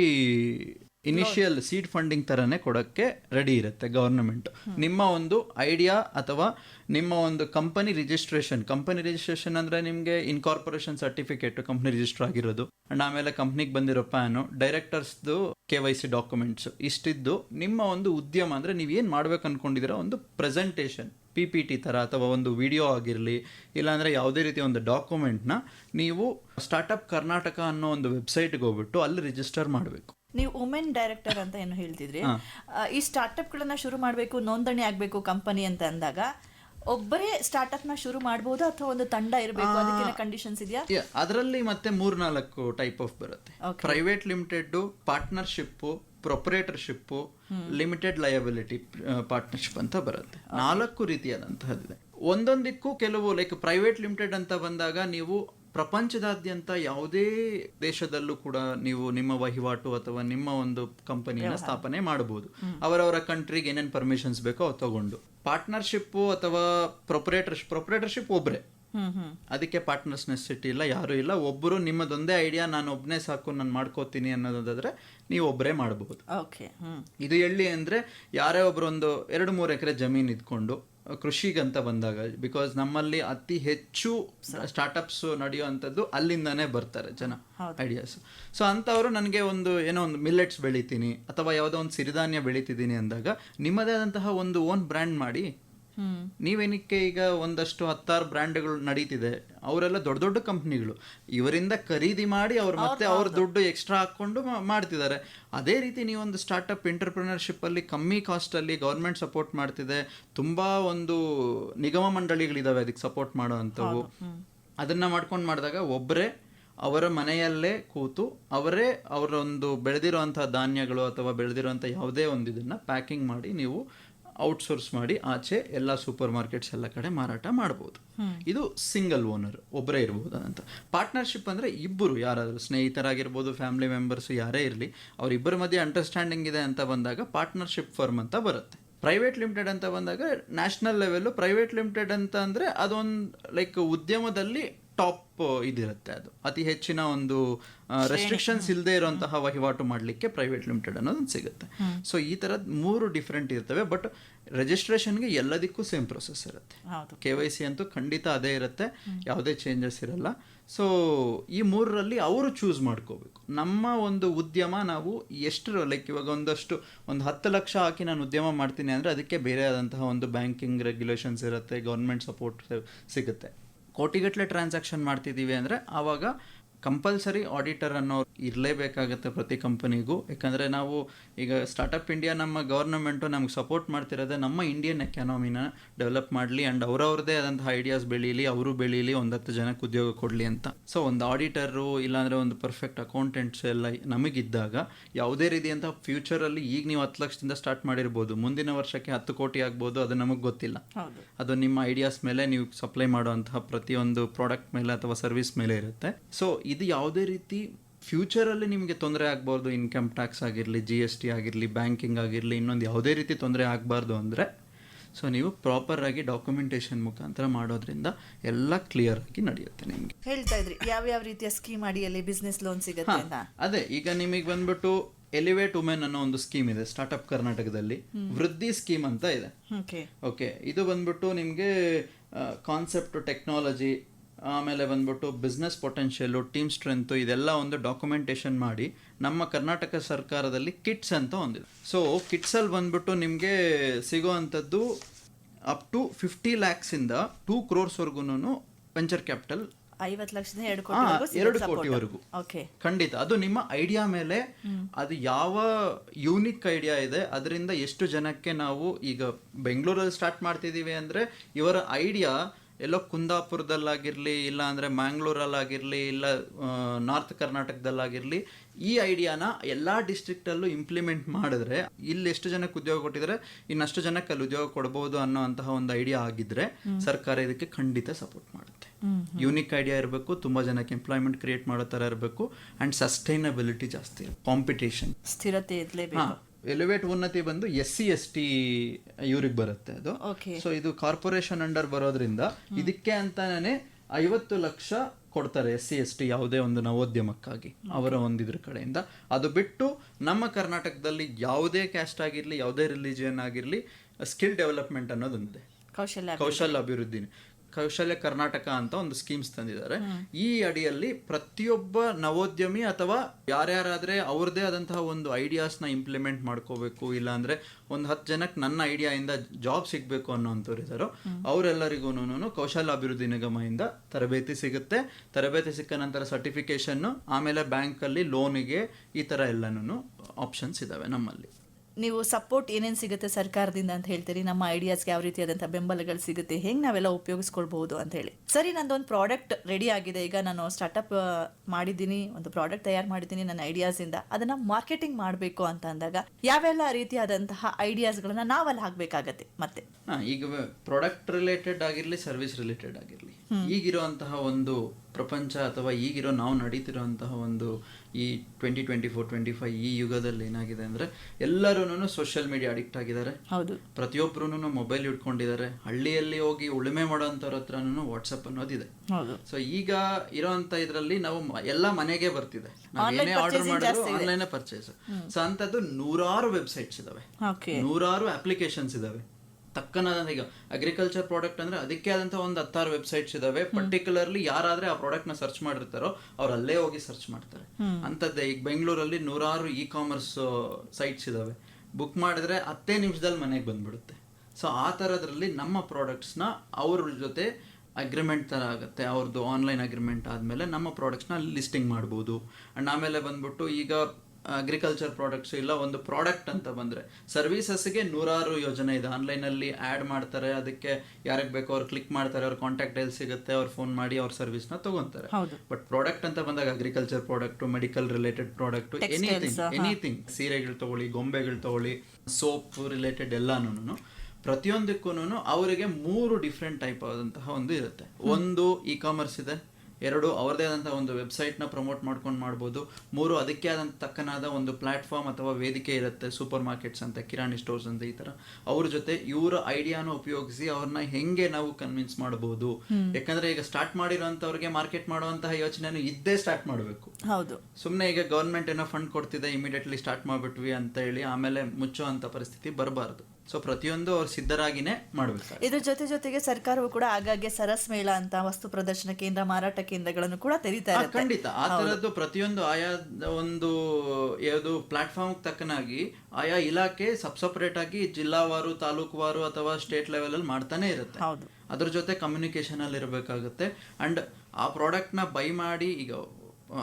Speaker 2: ಇನಿಷಿಯಲ್ ಸೀಡ್ ಫಂಡಿಂಗ್ ತರನೇ ಕೊಡೋಕ್ಕೆ ರೆಡಿ ಇರುತ್ತೆ ಗವರ್ನಮೆಂಟ್ ನಿಮ್ಮ ಒಂದು ಐಡಿಯಾ ಅಥವಾ ನಿಮ್ಮ ಒಂದು ಕಂಪನಿ ರಿಜಿಸ್ಟ್ರೇಷನ್ ಕಂಪನಿ ರಿಜಿಸ್ಟ್ರೇಷನ್ ಅಂದ್ರೆ ನಿಮಗೆ ಇನ್ಕಾರ್ಪೊರೇಷನ್ ಸರ್ಟಿಫಿಕೇಟ್ ಕಂಪ್ನಿ ರಿಜಿಸ್ಟರ್ ಆಗಿರೋದು. ಅಂಡ್ ಆಮೇಲೆ ಕಂಪ್ನಿಗೆ ಬಂದಿರೋ ಪ್ಯಾನು ಡೈರೆಕ್ಟರ್ಸ್ದು ಕೆ ವೈ ಸಿ ಡಾಕ್ಯುಮೆಂಟ್ಸ್ ಇಷ್ಟಿದ್ದು ನಿಮ್ಮ ಒಂದು ಉದ್ಯಮ ಅಂದ್ರೆ ನೀವು ಏನು ಮಾಡ್ಬೇಕು ಅನ್ಕೊಂಡಿದೀರ ಒಂದು ಪ್ರೆಸೆಂಟೇಷನ್ ಪಿ ಪಿ ಟಿ ಥರ ಅಥವಾ ಒಂದು ವಿಡಿಯೋ ಆಗಿರಲಿ ಇಲ್ಲಾಂದರೆ ಯಾವುದೇ ರೀತಿಯ ಒಂದು ಡಾಕ್ಯುಮೆಂಟ್ನ ನೀವು ಸ್ಟಾರ್ಟಪ್ ಕರ್ನಾಟಕ ಅನ್ನೋ ಒಂದು ವೆಬ್ಸೈಟ್ಗೆ ಹೋಗ್ಬಿಟ್ಟು ಅಲ್ಲಿ ರಿಜಿಸ್ಟರ್ ಮಾಡಬೇಕು.
Speaker 1: ನೀವು ವುಮೆನ್ ಡೈರೆಕ್ಟರ್ ಅಂತ ಏನು ಹೇಳ್ತಿದ್ರಿ. ಈ ಸ್ಟಾರ್ಟ್ಅಪ್ಗಳನ್ನ ಶುರು ಮಾಡಬೇಕು ನೋಂದಣಿ ಆಗಬೇಕು ಕಂಪನಿ ಅಂತ ಅಂದಾಗ ಒಬ್ಬರೇ ಸ್ಟಾರ್ಟ್ಅಪ್ನ ಶುರು ಮಾಡಬಹುದು ಅಥವಾ ಒಂದು ತಂಡ ಇರಬೇಕು? ಅದಕ್ಕೆ ಕಂಡೀಷನ್ಸ್ ಇದೆಯಾ?
Speaker 2: ಅದರಲ್ಲಿ ಮತ್ತೆ ಮೂರ್ನಾಲ್ಕು ಟೈಪ್ ಆಫ್ ಬರುತ್ತೆ. Private limited partnership proprietorship limited liability partnership ಅಂತ ಬರುತ್ತೆ. ನಾಲ್ಕು ರೀತಿಯಾದಂತಹದ್ದಿದೆ. ಒಂದೊಂದಿಕ್ಕೂ ಕೆಲವು ಲೈಕ್ ಪ್ರೈವೇಟ್ ಲಿಮಿಟೆಡ್ ಅಂತ ಬಂದಾಗ ನೀವು ಪ್ರಪಂಚದಾದ್ಯಂತ ಯಾವುದೇ ದೇಶದಲ್ಲೂ ಕೂಡ ನೀವು ನಿಮ್ಮ ವಹಿವಾಟು ಅಥವಾ ನಿಮ್ಮ ಒಂದು ಕಂಪನಿಯನ್ನು ಸ್ಥಾಪನೆ ಮಾಡಬಹುದು ಅವರವರ ಕಂಟ್ರಿಗೆ ಏನೇನು ಪರ್ಮಿಷನ್ಸ್ ಬೇಕೋ ಅದು ತಗೊಂಡು. ಪಾರ್ಟ್ನರ್ಶಿಪ್ ಅಥವಾ ಪ್ರೊಪರೇಟರ್ಶಿಪ್ ಪ್ರೊಪ್ರೇಟರ್ಶಿಪ್
Speaker 1: ಹ್ಮ್
Speaker 2: ಅದಕ್ಕೆ ಪಾರ್ಟ್ನರ್ಸ್ ನೆಸಿಟಿ ಇಲ್ಲ ಯಾರು ಇಲ್ಲ. ಒಬ್ಬರು ನಿಮ್ಮದೊಂದೇ ಐಡಿಯಾ ನಾನು ಒಬ್ಬನೇ ಸಾಕು ನಾನು ಮಾಡ್ಕೋತೀನಿ ಅನ್ನೋದಾದ್ರೆ ನೀವು ಒಬ್ಬರೇ ಮಾಡಬಹುದು ಇದು ಎಲ್ಲಿ ಅಂದ್ರೆ ಯಾರೇ ಒಬ್ರು ಒಂದು ಎರಡು ಮೂರು ಎಕರೆ ಜಮೀನು ಇದ್ಕೊಂಡು ಕೃಷಿಗಂತ ಬಂದಾಗ ಬಿಕಾಸ್ ನಮ್ಮಲ್ಲಿ ಅತಿ ಹೆಚ್ಚು ಸ್ಟಾರ್ಟಪ್ಸ್ ನಡೆಯುವಂಥದ್ದು ಅಲ್ಲಿಂದನೇ ಬರ್ತಾರೆ ಜನ ಐಡಿಯಾಸ್ ಸೊ ಅಂಥವರು ನನಗೆ ಒಂದು ಏನೋ ಒಂದು ಮಿಲ್ಲೆಟ್ಸ್ ಬೆಳಿತೀನಿ ಅಥವಾ ಯಾವುದೋ ಒಂದು ಸಿರಿಧಾನ್ಯ ಬೆಳಿತಿದ್ದೀನಿ ಅಂದಾಗ ನಿಮ್ಮದೇ ಆದಂತಹ ಒಂದು ಓನ್ ಬ್ರ್ಯಾಂಡ್ ಮಾಡಿ ನೀವೇನಕ್ಕೆ ಈಗ ಒಂದಷ್ಟು ಹತ್ತಾರು ಬ್ರ್ಯಾಂಡ್ಗಳು ನಡೀತಿದೆ ಅವರೆಲ್ಲ ದೊಡ್ಡ ದೊಡ್ಡ ಕಂಪ್ನಿಗಳು. ಇವರಿಂದ ಖರೀದಿ ಮಾಡಿ ಅವ್ರು ಮತ್ತೆ ಅವ್ರ ದುಡ್ಡು ಎಕ್ಸ್ಟ್ರಾ ಹಾಕೊಂಡು ಮಾಡ್ತಿದ್ದಾರೆ. ಅದೇ ರೀತಿ ನೀವೊಂದು ಸ್ಟಾರ್ಟಪ್ ಎಂಟರ್ಪ್ರಿನರ್ಶಿಪ್ ಅಲ್ಲಿ ಕಮ್ಮಿ ಕಾಸ್ಟ್ ಅಲ್ಲಿ ಗೌರ್ಮೆಂಟ್ ಸಪೋರ್ಟ್ ಮಾಡ್ತಿದೆ ತುಂಬಾ ಒಂದು ನಿಗಮ ಮಂಡಳಿಗಳಿದಾವೆ ಅದಕ್ಕೆ ಸಪೋರ್ಟ್ ಮಾಡೋ ಅಂಥವು ಅದನ್ನ ಮಾಡ್ಕೊಂಡು ಮಾಡಿದಾಗ ಒಬ್ಬರೇ ಅವರ ಮನೆಯಲ್ಲೇ ಕೂತು ಅವರೇ ಅವರೊಂದು ಬೆಳೆದಿರುವಂಥ ಧಾನ್ಯಗಳು ಅಥವಾ ಬೆಳೆದಿರುವಂಥ ಯಾವುದೇ ಒಂದು ಇದನ್ನ ಪ್ಯಾಕಿಂಗ್ ಮಾಡಿ ನೀವು ಔಟ್ಸೋರ್ಸ್ ಮಾಡಿ ಆಚೆ ಎಲ್ಲ ಸೂಪರ್ ಮಾರ್ಕೆಟ್ಸ್ ಎಲ್ಲ ಕಡೆ ಮಾರಾಟ ಮಾಡ್ಬೋದು. ಇದು ಸಿಂಗಲ್ ಓನರ್ ಒಬ್ಬರೇ ಇರ್ಬೋದು ಅಂತ. ಪಾರ್ಟ್ನರ್ಶಿಪ್ ಅಂದರೆ ಇಬ್ಬರು ಯಾರಾದರೂ ಸ್ನೇಹಿತರಾಗಿರ್ಬೋದು ಫ್ಯಾಮಿಲಿ ಮೆಂಬರ್ಸ್ ಯಾರೇ ಇರಲಿ ಅವರಿಬ್ಬರ ಮಧ್ಯೆ ಅಂಡರ್ಸ್ಟ್ಯಾಂಡಿಂಗ್ ಇದೆ ಅಂತ ಬಂದಾಗ ಪಾರ್ಟ್ನರ್ಶಿಪ್ ಫರ್ಮ್ ಅಂತ ಬರುತ್ತೆ. ಪ್ರೈವೇಟ್ ಲಿಮಿಟೆಡ್ ಅಂತ ಬಂದಾಗ ನ್ಯಾಷನಲ್ ಲೆವೆಲ್ಲು ಪ್ರೈವೇಟ್ ಲಿಮಿಟೆಡ್ ಅಂತ ಅಂದರೆ ಅದೊಂದು ಲೈಕ್ ಉದ್ಯಮದಲ್ಲಿ ಟಾಪ್ ಇದಿರುತ್ತೆ ಅದು. ಅತಿ ಹೆಚ್ಚಿನ ಒಂದು ರೆಸ್ಟ್ರಿಕ್ಷನ್ಸ್ ಇಲ್ಲದೆ ಇರುವಂತಹ ವಹಿವಾಟು ಮಾಡಲಿಕ್ಕೆ ಪ್ರೈವೇಟ್ ಲಿಮಿಟೆಡ್ ಅನ್ನೋದು ಸಿಗುತ್ತೆ. ಸೊ ಈ ಥರದ್ ಮೂರು ಡಿಫ್ರೆಂಟ್ ಇರ್ತವೆ ಬಟ್ ರಿಜಿಸ್ಟ್ರೇಷನ್ಗೆ ಎಲ್ಲದಕ್ಕೂ ಸೇಮ್ ಪ್ರೊಸೆಸ್ ಇರುತ್ತೆ. ಕೆ ವೈ ಸಿ ಅಂತೂ ಖಂಡಿತ ಅದೇ ಇರುತ್ತೆ ಯಾವುದೇ ಚೇಂಜಸ್ ಇರಲ್ಲ. ಸೊ ಈ ಮೂರರಲ್ಲಿ ಅವರು ಚೂಸ್ ಮಾಡ್ಕೋಬೇಕು. ನಮ್ಮ ಒಂದು ಉದ್ಯಮ ನಾವು ಎಷ್ಟು ಲೈಕ್ ಇವಾಗ ಒಂದಷ್ಟು ಒಂದು ಹತ್ತು ಲಕ್ಷ ಹಾಕಿ ನಾನು ಉದ್ಯಮ ಮಾಡ್ತೀನಿ ಅಂದರೆ ಅದಕ್ಕೆ ಬೇರೆ ಆದಂತಹ ಒಂದು ಬ್ಯಾಂಕಿಂಗ್ ರೆಗ್ಯುಲೇಷನ್ಸ್ ಇರುತ್ತೆ ಗೌರ್ಮೆಂಟ್ ಸಪೋರ್ಟ್ ಸಿಗುತ್ತೆ. ಕೋಟಿಗಟ್ಟಲೆ ಟ್ರಾನ್ಸಾಕ್ಷನ್ ಮಾಡ್ತಿದ್ದೀವಿ ಅಂದರೆ ಆವಾಗ ಕಂಪಲ್ಸರಿ ಆಡಿಟರ್ ಅನ್ನೋ ಇರಲೇಬೇಕಾಗುತ್ತೆ ಪ್ರತಿ ಕಂಪನಿಗೂ ಯಾಕಂದರೆ ನಾವು ಈಗ ಸ್ಟಾರ್ಟಪ್ ಇಂಡಿಯಾ ನಮ್ಮ ಗೌರ್ನಮೆಂಟು ನಮ್ಗೆ ಸಪೋರ್ಟ್ ಮಾಡ್ತಿರೋದೇ ನಮ್ಮ ಇಂಡಿಯನ್ ಎಕಾನಮಿನ ಡೆವಲಪ್ ಮಾಡಲಿ ಆ್ಯಂಡ್ ಅವರವ್ರದೇ ಆದಂತಹ ಐಡಿಯಾಸ್ ಬೆಳೀಲಿ ಅವರು ಬೆಳೀಲಿ ಒಂದು ಹತ್ತು ಜನಕ್ಕೆ ಉದ್ಯೋಗ ಕೊಡಲಿ ಅಂತ. ಸೊ ಒಂದು ಆಡಿಟರು ಇಲ್ಲಾಂದರೆ ಒಂದು ಪರ್ಫೆಕ್ಟ್ ಅಕೌಂಟೆಂಟ್ಸ್ ಎಲ್ಲ ನಮಗಿದ್ದಾಗ ಯಾವುದೇ ರೀತಿಯಂಥ ಫ್ಯೂಚರಲ್ಲಿ ಈಗ ನೀವು ಹತ್ತು ಲಕ್ಷದಿಂದ ಸ್ಟಾರ್ಟ್ ಮಾಡಿರ್ಬೋದು. ಮುಂದಿನ ವರ್ಷಕ್ಕೆ ಹತ್ತು ಕೋಟಿ ಆಗ್ಬೋದು ಅದು ನಮಗೆ ಗೊತ್ತಿಲ್ಲ. ಅದು ನಿಮ್ಮ ಐಡಿಯಾಸ್ ಮೇಲೆ ನೀವು ಸಪ್ಲೈ ಮಾಡುವಂತಹ ಪ್ರತಿಯೊಂದು ಪ್ರಾಡಕ್ಟ್ ಮೇಲೆ ಅಥವಾ ಸರ್ವಿಸ್ ಮೇಲೆ ಇರುತ್ತೆ. ಸೊ ಇದು ಯಾವುದೇ ರೀತಿ ಫ್ಯೂಚರಲ್ಲಿ ನಿಮಗೆ ತೊಂದರೆ ಆಗ್ಬಾರ್ದು ಇನ್ಕಮ್ ಟ್ಯಾಕ್ಸ್ ಆಗಿರಲಿ ಜಿ ಎಸ್ ಟಿ ಆಗಿರಲಿ ಬ್ಯಾಂಕಿಂಗ್ ಆಗಿರಲಿ ಇನ್ನೊಂದು ಯಾವುದೇ ರೀತಿ ತೊಂದರೆ ಆಗಬಾರ್ದು ಅಂದರೆ ಸೊ ನೀವು ಪ್ರಾಪರ್ ಆಗಿ ಡಾಕ್ಯುಮೆಂಟೇಶನ್ ಮುಖಾಂತರ ಮಾಡೋದ್ರಿಂದ ಎಲ್ಲ ಕ್ಲಿಯರ್ ಆಗಿ ನಡೆಯುತ್ತೆ ನಿಮಗೆ.
Speaker 1: ಹೇಳ್ತಾ ಇದ್ರಿ ಯಾವ ಯಾವ ರೀತಿಯ ಸ್ಕೀಮ್ ಅಡಿಯಲ್ಲಿ ಬಿಸ್ನೆಸ್ ಲೋನ್ ಸಿಗುತ್ತೆ ಅಂತ?
Speaker 2: ಅದೇ ಈಗ ನಿಮಗೆ ಬಂದ್ಬಿಟ್ಟು ಎಲಿವೇಟ್ ವುಮೆನ್ ಅನ್ನೋ ಒಂದು ಸ್ಕೀಮ್ ಇದೆ ಸ್ಟಾರ್ಟ್ಅಪ್ ಕರ್ನಾಟಕದಲ್ಲಿ ವೃದ್ಧಿ ಸ್ಕೀಮ್ ಅಂತ ಇದೆ.
Speaker 1: ಓಕೆ.
Speaker 2: ಓಕೆ ಇದು ಬಂದ್ಬಿಟ್ಟು ನಿಮಗೆ ಕಾನ್ಸೆಪ್ಟ್ ಟೆಕ್ನಾಲಜಿ ಆಮೇಲೆ ಬಂದ್ಬಿಟ್ಟು ಬಿಸ್ನೆಸ್ ಪೊಟೆನ್ಷಿಯಲು ಟೀಮ್ ಸ್ಟ್ರೆಂತು ಇದೆಲ್ಲ ಒಂದು ಡಾಕ್ಯುಮೆಂಟೇಷನ್ ಮಾಡಿ ನಮ್ಮ ಕರ್ನಾಟಕ ಸರ್ಕಾರದಲ್ಲಿ ಕಿಟ್ಸ್ ಅಂತ ಒಂದಿದೆ. ಸೊ ಕಿಟ್ಸಲ್ಲಿ ಬಂದ್ಬಿಟ್ಟು ನಿಮಗೆ ಸಿಗೋವಂಥದ್ದು ಅಪ್ ಟು ಫಿಫ್ಟಿ ಲ್ಯಾಕ್ಸಿಂದ ಟೂ ಕ್ರೋರ್ಸ್ವರೆಗೂ ವೆಂಚರ್ ಕ್ಯಾಪಿಟಲ್
Speaker 1: ಐವತ್ತು ಲಕ್ಷದ ಎರಡು
Speaker 2: ಕೋಟಿವರೆಗೂ
Speaker 1: ಓಕೆ
Speaker 2: ಖಂಡಿತ. ಅದು ನಿಮ್ಮ ಐಡಿಯಾ ಮೇಲೆ ಅದು ಯಾವ ಯೂನಿಕ್ ಐಡಿಯಾ ಇದೆ ಅದರಿಂದ ಎಷ್ಟು ಜನಕ್ಕೆ ನಾವು ಈಗ ಬೆಂಗಳೂರಲ್ಲಿ ಸ್ಟಾರ್ಟ್ ಮಾಡ್ತಿದ್ದೀವಿ ಅಂದರೆ ಇವರ ಐಡಿಯಾ ಎಲ್ಲೋ ಕುಂದಾಪುರದಲ್ಲಾಗಿರಲಿ ಇಲ್ಲ ಅಂದರೆ ಮ್ಯಾಂಗ್ಳೂರಲ್ಲಾಗಿರಲಿ ಇಲ್ಲ ನಾರ್ತ್ ಕರ್ನಾಟಕದಲ್ಲಾಗಿರಲಿ ಈ ಐಡಿಯಾನ ಎಲ್ಲ ಡಿಸ್ಟ್ರಿಕ್ಟಲ್ಲೂ ಇಂಪ್ಲಿಮೆಂಟ್ ಮಾಡಿದ್ರೆ ಇಲ್ಲಿ ಎಷ್ಟು ಜನಕ್ಕೆ ಉದ್ಯೋಗ ಕೊಟ್ಟಿದ್ರೆ ಇನ್ನಷ್ಟು ಜನಕ್ಕೆ ಅಲ್ಲಿ ಉದ್ಯೋಗ ಕೊಡ್ಬೋದು ಅನ್ನೋ ಅಂತಹ ಒಂದು ಐಡಿಯಾ ಆಗಿದ್ರೆ ಸರ್ಕಾರ ಇದಕ್ಕೆ ಖಂಡಿತ ಸಪೋರ್ಟ್ ಮಾಡುತ್ತೆ. ಯೂನಿಕ್ ಐಡಿಯಾ ಇರಬೇಕು ತುಂಬಾ ಜನಕ್ಕೆ ಎಂಪ್ಲಾಯ್ಮೆಂಟ್ ಕ್ರಿಯೇಟ್ ಮಾಡೋ ಥರ ಇರಬೇಕು ಅಂಡ್ ಸಸ್ಟೈನಬಿಲಿಟಿ ಜಾಸ್ತಿ ಕಾಂಪಿಟೇಷನ್
Speaker 1: ಸ್ಥಿರತೆ ಇರ್ಲೇಬೇಕು.
Speaker 2: ಎಲಿವೇಟ್ ಉನ್ನತಿ ಬಂದು ಎಸ್ ಸಿ ಎಸ್ ಟಿ ಇವ್ರಿಗೆ ಬರುತ್ತೆ ಅದು. ಸೊ ಇದು ಕಾರ್ಪೊರೇಷನ್ ಅಂಡರ್ ಬರೋದ್ರಿಂದ ಇದಕ್ಕೆ ಅಂತಾನೆ ಐವತ್ತು ಲಕ್ಷ ಕೊಡ್ತಾರೆ ಎಸ್ ಸಿ ಎಸ್ ಟಿ ಯಾವುದೇ ಒಂದು ನವೋದ್ಯಮಕ್ಕಾಗಿ ಅವರ ಒಂದಿದ್ರ ಕಡೆಯಿಂದ. ಅದು ಬಿಟ್ಟು ನಮ್ಮ ಕರ್ನಾಟಕದಲ್ಲಿ ಯಾವುದೇ ಕ್ಯಾಸ್ಟ್ ಆಗಿರಲಿ ಯಾವುದೇ ರಿಲಿಜಿಯನ್ ಆಗಿರಲಿ ಸ್ಕಿಲ್ ಡೆವಲಪ್ಮೆಂಟ್ ಅನ್ನೋದೊಂದಿದೆ
Speaker 1: ಕೌಶಲ್ಯ
Speaker 2: ಕೌಶಲ್ಯ ಅಭಿವೃದ್ಧಿ ಕೌಶಲ್ಯ ಕರ್ನಾಟಕ ಅಂತ ಒಂದು ಸ್ಕೀಮ್ಸ್ ತಂದಿದ್ದಾರೆ. ಈ ಅಡಿಯಲ್ಲಿ ಪ್ರತಿಯೊಬ್ಬ ನವೋದ್ಯಮಿ ಅಥವಾ ಯಾರ್ಯಾರಾದ್ರೆ ಅವ್ರದೇ ಆದಂತಹ ಒಂದು ಐಡಿಯಾಸ್ನ ಇಂಪ್ಲಿಮೆಂಟ್ ಮಾಡ್ಕೋಬೇಕು ಇಲ್ಲಾಂದ್ರೆ ಒಂದು ಹತ್ತು ಜನಕ್ಕೆ ನನ್ನ ಐಡಿಯಾಯಿಂದ ಜಾಬ್ ಸಿಗಬೇಕು ಅನ್ನೋಂಥವ್ರು ಇದ್ದಾರೋ ಅವರೆಲ್ಲರಿಗೂ ಕೌಶಲ್ಯ ಅಭಿವೃದ್ಧಿ ನಿಗಮದಿಂದ ತರಬೇತಿ ಸಿಗುತ್ತೆ. ತರಬೇತಿ ಸಿಕ್ಕ ನಂತರ ಸರ್ಟಿಫಿಕೇಶನ್ನು ಆಮೇಲೆ ಬ್ಯಾಂಕಲ್ಲಿ ಲೋನಿಗೆ ಈ ಥರ ಎಲ್ಲನೂ ಆಪ್ಷನ್ಸ್ ಇದ್ದಾವೆ ನಮ್ಮಲ್ಲಿ.
Speaker 1: ನೀವು ಸಪೋರ್ಟ್ ಏನೇನು ಸಿಗುತ್ತೆ ಸರ್ಕಾರದಿಂದ ಅಂತ ಹೇಳ್ತೀರಿ? ನಮ್ಮ ಐಡಿಯಾಸ್ಗೆ ಯಾವ ರೀತಿಯಾದಂಥ ಬೆಂಬಲಗಳು ಸಿಗುತ್ತೆ? ಹೆಂಗೆ ನಾವೆಲ್ಲ ಉಪಯೋಗಿಸ್ಕೊಳ್ಬಹುದು ಅಂತ ಹೇಳಿ. ಸರಿ ನಂದೊಂದು ಪ್ರಾಡಕ್ಟ್ ರೆಡಿ ಆಗಿದೆ. ಈಗ ನಾನು ಸ್ಟಾರ್ಟಪ್ ಮಾಡಿದ್ದೀನಿ. ಒಂದು ಪ್ರಾಡಕ್ಟ್ ತಯಾರು ಮಾಡಿದ್ದೀನಿ ನನ್ನ ಐಡಿಯಾಸಿಂದ ಅದನ್ನ ಮಾರ್ಕೆಟಿಂಗ್ ಮಾಡಬೇಕು ಅಂತ ಅಂದಾಗ ಯಾವೆಲ್ಲ ರೀತಿಯಾದಂತಹ ಐಡಿಯಾಸ್ಗಳನ್ನ ನಾವಲ್ಲಿ ಹಾಕಬೇಕಾಗತ್ತೆ? ಮತ್ತೆ?
Speaker 2: ಈಗ ಪ್ರಾಡಕ್ಟ್ ರಿಲೇಟೆಡ್ ಆಗಿರಲಿ ಸರ್ವಿಸ್ ರಿಲೇಟೆಡ್ ಆಗಿರಲಿ. ಈಗಿರುವಂತಹ ಒಂದು ಪ್ರಪಂಚ ಅಥವಾ ಈಗಿರೋ ನಾವು ನಡೀತಿರುವಂತಹ ಒಂದು ಈ twenty twenty four twenty five ಈ ಯುಗದಲ್ಲಿ ಏನಾಗಿದೆ ಅಂದರೆ ಎಲ್ಲರೂ ಸೋಷಿಯಲ್ ಮೀಡಿಯಾ ಅಡಿಕ್ಟ್ ಆಗಿದ್ದಾರೆ.
Speaker 1: ಹೌದು.
Speaker 2: ಪ್ರತಿಯೊಬ್ಬರೂ ಮೊಬೈಲ್ ಇಟ್ಕೊಂಡಿದ್ದಾರೆ. ಹಳ್ಳಿಯಲ್ಲಿ ಹೋಗಿ ಉಳುಮೆ ಮಾಡೋಂಥವ್ರ ಹತ್ರನೂ ವಾಟ್ಸಪ್ ಅನ್ನೋದಿದೆ. ಸೊ ಈಗ ಇರೋಂಥ ಇದರಲ್ಲಿ ನಾವು ಎಲ್ಲ ಮನೆಗೆ ಬರ್ತಿದೆ. ಏನೇ ಆರ್ಡರ್ ಮಾಡಿದ್ರು ಆನ್ಲೈನ್ ಪರ್ಚೇಸ್ ಸೊ ಅಂಥದ್ದು ನೂರಾರು ವೆಬ್ಸೈಟ್ಸ್ ಇದಾವೆ. ನೂರಾರು ಅಪ್ಲಿಕೇಶನ್ಸ್ ಇದಾವೆ. ತಕ್ಕನಾದಂತ ಈಗ ಅಗ್ರಿಕಲ್ಚರ್ ಪ್ರಾಡಕ್ಟ್ ಅಂದ್ರೆ ಅದಕ್ಕೆ ಆದಂಥ ಒಂದು ಹತ್ತಾರು ವೆಬ್ಸೈಟ್ಸ್ ಇದಾವೆ. ಪರ್ಟಿಕ್ಯುಲರ್ಲಿ ಯಾರಾದರೆ ಆ ಪ್ರಾಡಕ್ಟ್ನ ನ ಸರ್ಚ್ ಮಾಡಿರ್ತಾರೋ ಅವ್ರು ಅಲ್ಲೇ ಹೋಗಿ ಸರ್ಚ್ ಮಾಡ್ತಾರೆ. ಅಂತದ್ದೇ ಈಗ ಬೆಂಗಳೂರಲ್ಲಿ ನೂರಾರು ಇ ಕಾಮರ್ಸ್ ಸೈಟ್ಸ್ ಇದಾವೆ. ಬುಕ್ ಮಾಡಿದ್ರೆ ಹತ್ತೇ ನಿಮಿಷದಲ್ಲಿ ಮನೆಗೆ ಬಂದ್ಬಿಡುತ್ತೆ. ಸೊ ಆ ಥರದ್ರಲ್ಲಿ ನಮ್ಮ ಪ್ರಾಡಕ್ಟ್ಸ್ನ ಅವ್ರ ಜೊತೆ ಅಗ್ರಿಮೆಂಟ್ ಥರ ಆಗುತ್ತೆ. ಅವ್ರದ್ದು ಆನ್ಲೈನ್ ಅಗ್ರಿಮೆಂಟ್ ಆದಮೇಲೆ ನಮ್ಮ ಪ್ರಾಡಕ್ಟ್ಸ್ನ ಲಿಸ್ಟಿಂಗ್ ಮಾಡ್ಬೋದು. ಆ್ಯಂಡ್ ಆಮೇಲೆ ಬಂದ್ಬಿಟ್ಟು ಈಗ ಅಗ್ರಿಕಲ್ಚರ್ ಪ್ರಾಡಕ್ಟ್ಸ್ ಇಲ್ಲ ಒಂದು ಪ್ರಾಡಕ್ಟ್ ಅಂತ ಬಂದ್ರೆ ಸರ್ವಿಸಸ್ಗೆ ನೂರಾರು ಯೋಜನೆ ಇದೆ. ಆನ್ಲೈನಲ್ಲಿ ಆ್ಯಡ್ ಆಡ್ ಮಾಡ್ತಾರೆ ಅದಕ್ಕೆ ಯಾರಿಗೆ ಬೇಕೋ ಅವ್ರು ಕ್ಲಿಕ್ ಮಾಡ್ತಾರೆ ಅವ್ರ ಕಾಂಟ್ಯಾಕ್ಟ್ ಎಲ್ಲಿ ಸಿಗುತ್ತೆ ಅವ್ರು ಫೋನ್ ಮಾಡಿ ಅವ್ರ ಸರ್ವಿಸ್ನ ತಗೊಂತಾರೆ. ಬಟ್ ಪ್ರಾಡಕ್ಟ್ ಅಂತ ಬಂದಾಗ agriculture product medical related product anything anything ಸೀರೆಗಳು ತಗೊಳ್ಳಿ ಗೊಂಬೆಗಳು ತಗೊಳ್ಳಿ ಸೋಪ್ ರಿಲೇಟೆಡ್ ಎಲ್ಲಾನು ಪ್ರತಿಯೊಂದಕ್ಕೂ ಅವರಿಗೆ ಮೂರು ಡಿಫ್ರೆಂಟ್ ಟೈಪ್ ಆದಂತಹ ಒಂದು ಇರುತ್ತೆ. ಒಂದು ಇ ಕಾಮರ್ಸ್ ಇದೆ ಎರಡು ಅವರದೇ ಆದಂತಹ ಒಂದು ವೆಬ್ಸೈಟ್ನ ಪ್ರಮೋಟ್ ಮಾಡ್ಕೊಂಡು ಮಾಡ್ಬೋದು. ಮೂರು ಅದಕ್ಕೆ ಆದಂಥ ತಕ್ಕನಾದ ಒಂದು ಪ್ಲಾಟ್ಫಾರ್ಮ್ ಅಥವಾ ವೇದಿಕೆ ಇರುತ್ತೆ ಸೂಪರ್ ಮಾರ್ಕೆಟ್ಸ್ ಅಂತ ಕಿರಾಣಿ ಸ್ಟೋರ್ಸ್ ಅಂತ ಈ ತರ. ಅವ್ರ ಜೊತೆ ಇವರ ಐಡಿಯಾನ ಉಪಯೋಗಿಸಿ ಅವ್ರನ್ನ ಹೆಂಗೆ ನಾವು ಕನ್ವಿನ್ಸ್ ಮಾಡಬಹುದು ಯಾಕಂದ್ರೆ ಈಗ ಸ್ಟಾರ್ಟ್ ಮಾಡಿರೋಂಥವ್ರಿಗೆ ಮಾರ್ಕೆಟ್ ಮಾಡುವಂತಹ ಯೋಚನೆ ಇದ್ದೇ ಸ್ಟಾರ್ಟ್ ಮಾಡಬೇಕು.
Speaker 1: ಹೌದು.
Speaker 2: ಸುಮ್ಮನೆ ಈಗ ಗೌರ್ಮೆಂಟ್ ಏನೋ ಫಂಡ್ ಕೊಡ್ತಿದೆ ಇಮಿಡಿಯೇಟ್ಲಿ ಸ್ಟಾರ್ಟ್ ಮಾಡ್ಬಿಟ್ವಿ ಅಂತ ಹೇಳಿ ಆಮೇಲೆ ಮುಚ್ಚೋ ಅಂತ ಪರಿಸ್ಥಿತಿ ಬರಬಾರ್ದು. ಸೊ ಪ್ರತಿಯೊಂದು ಅವ್ರು ಸಿದ್ಧರಾಗಿನೇ ಮಾಡಬೇಕು
Speaker 1: ಇದ್ರ ಜೊತೆ ಜೊತೆಗೆ ಸರ್ಕಾರವು ಕೂಡ ಆಗಾಗ್ಗೆ ಸರಸ್ ಮೇಳ ಅಂತ ವಸ್ತು ಪ್ರದರ್ಶನ ಕೇಂದ್ರ ಮಾರಾಟ ಕೇಂದ್ರಗಳನ್ನು ಕೂಡ ತೆರೀತಾ ಇರುತ್ತೆ.
Speaker 2: ಖಂಡಿತ. ಆ ತರದ್ದು ಪ್ರತಿಯೊಂದು ಆಯಾ ಒಂದು ಯಾವುದು ಪ್ಲಾಟ್ಫಾರ್ಮ್ ತಕ್ಕನಾಗಿ ಆಯಾ ಇಲಾಖೆ ಸಬ್ ಸಪರೇಟ್ ಆಗಿ ಜಿಲ್ಲಾವಾರು ತಾಲೂಕುವಾರು ಅಥವಾ ಸ್ಟೇಟ್ ಲೆವೆಲ್ ಅಲ್ಲಿ ಮಾಡ್ತಾನೆ ಇರುತ್ತೆ. ಅದ್ರ ಜೊತೆ ಕಮ್ಯುನಿಕೇಶನ್ ಅಲ್ಲಿ ಇರಬೇಕಾಗುತ್ತೆ. ಅಂಡ್ ಆ ಪ್ರಾಡಕ್ಟ್ನ ಬೈ ಮಾಡಿ ಈಗ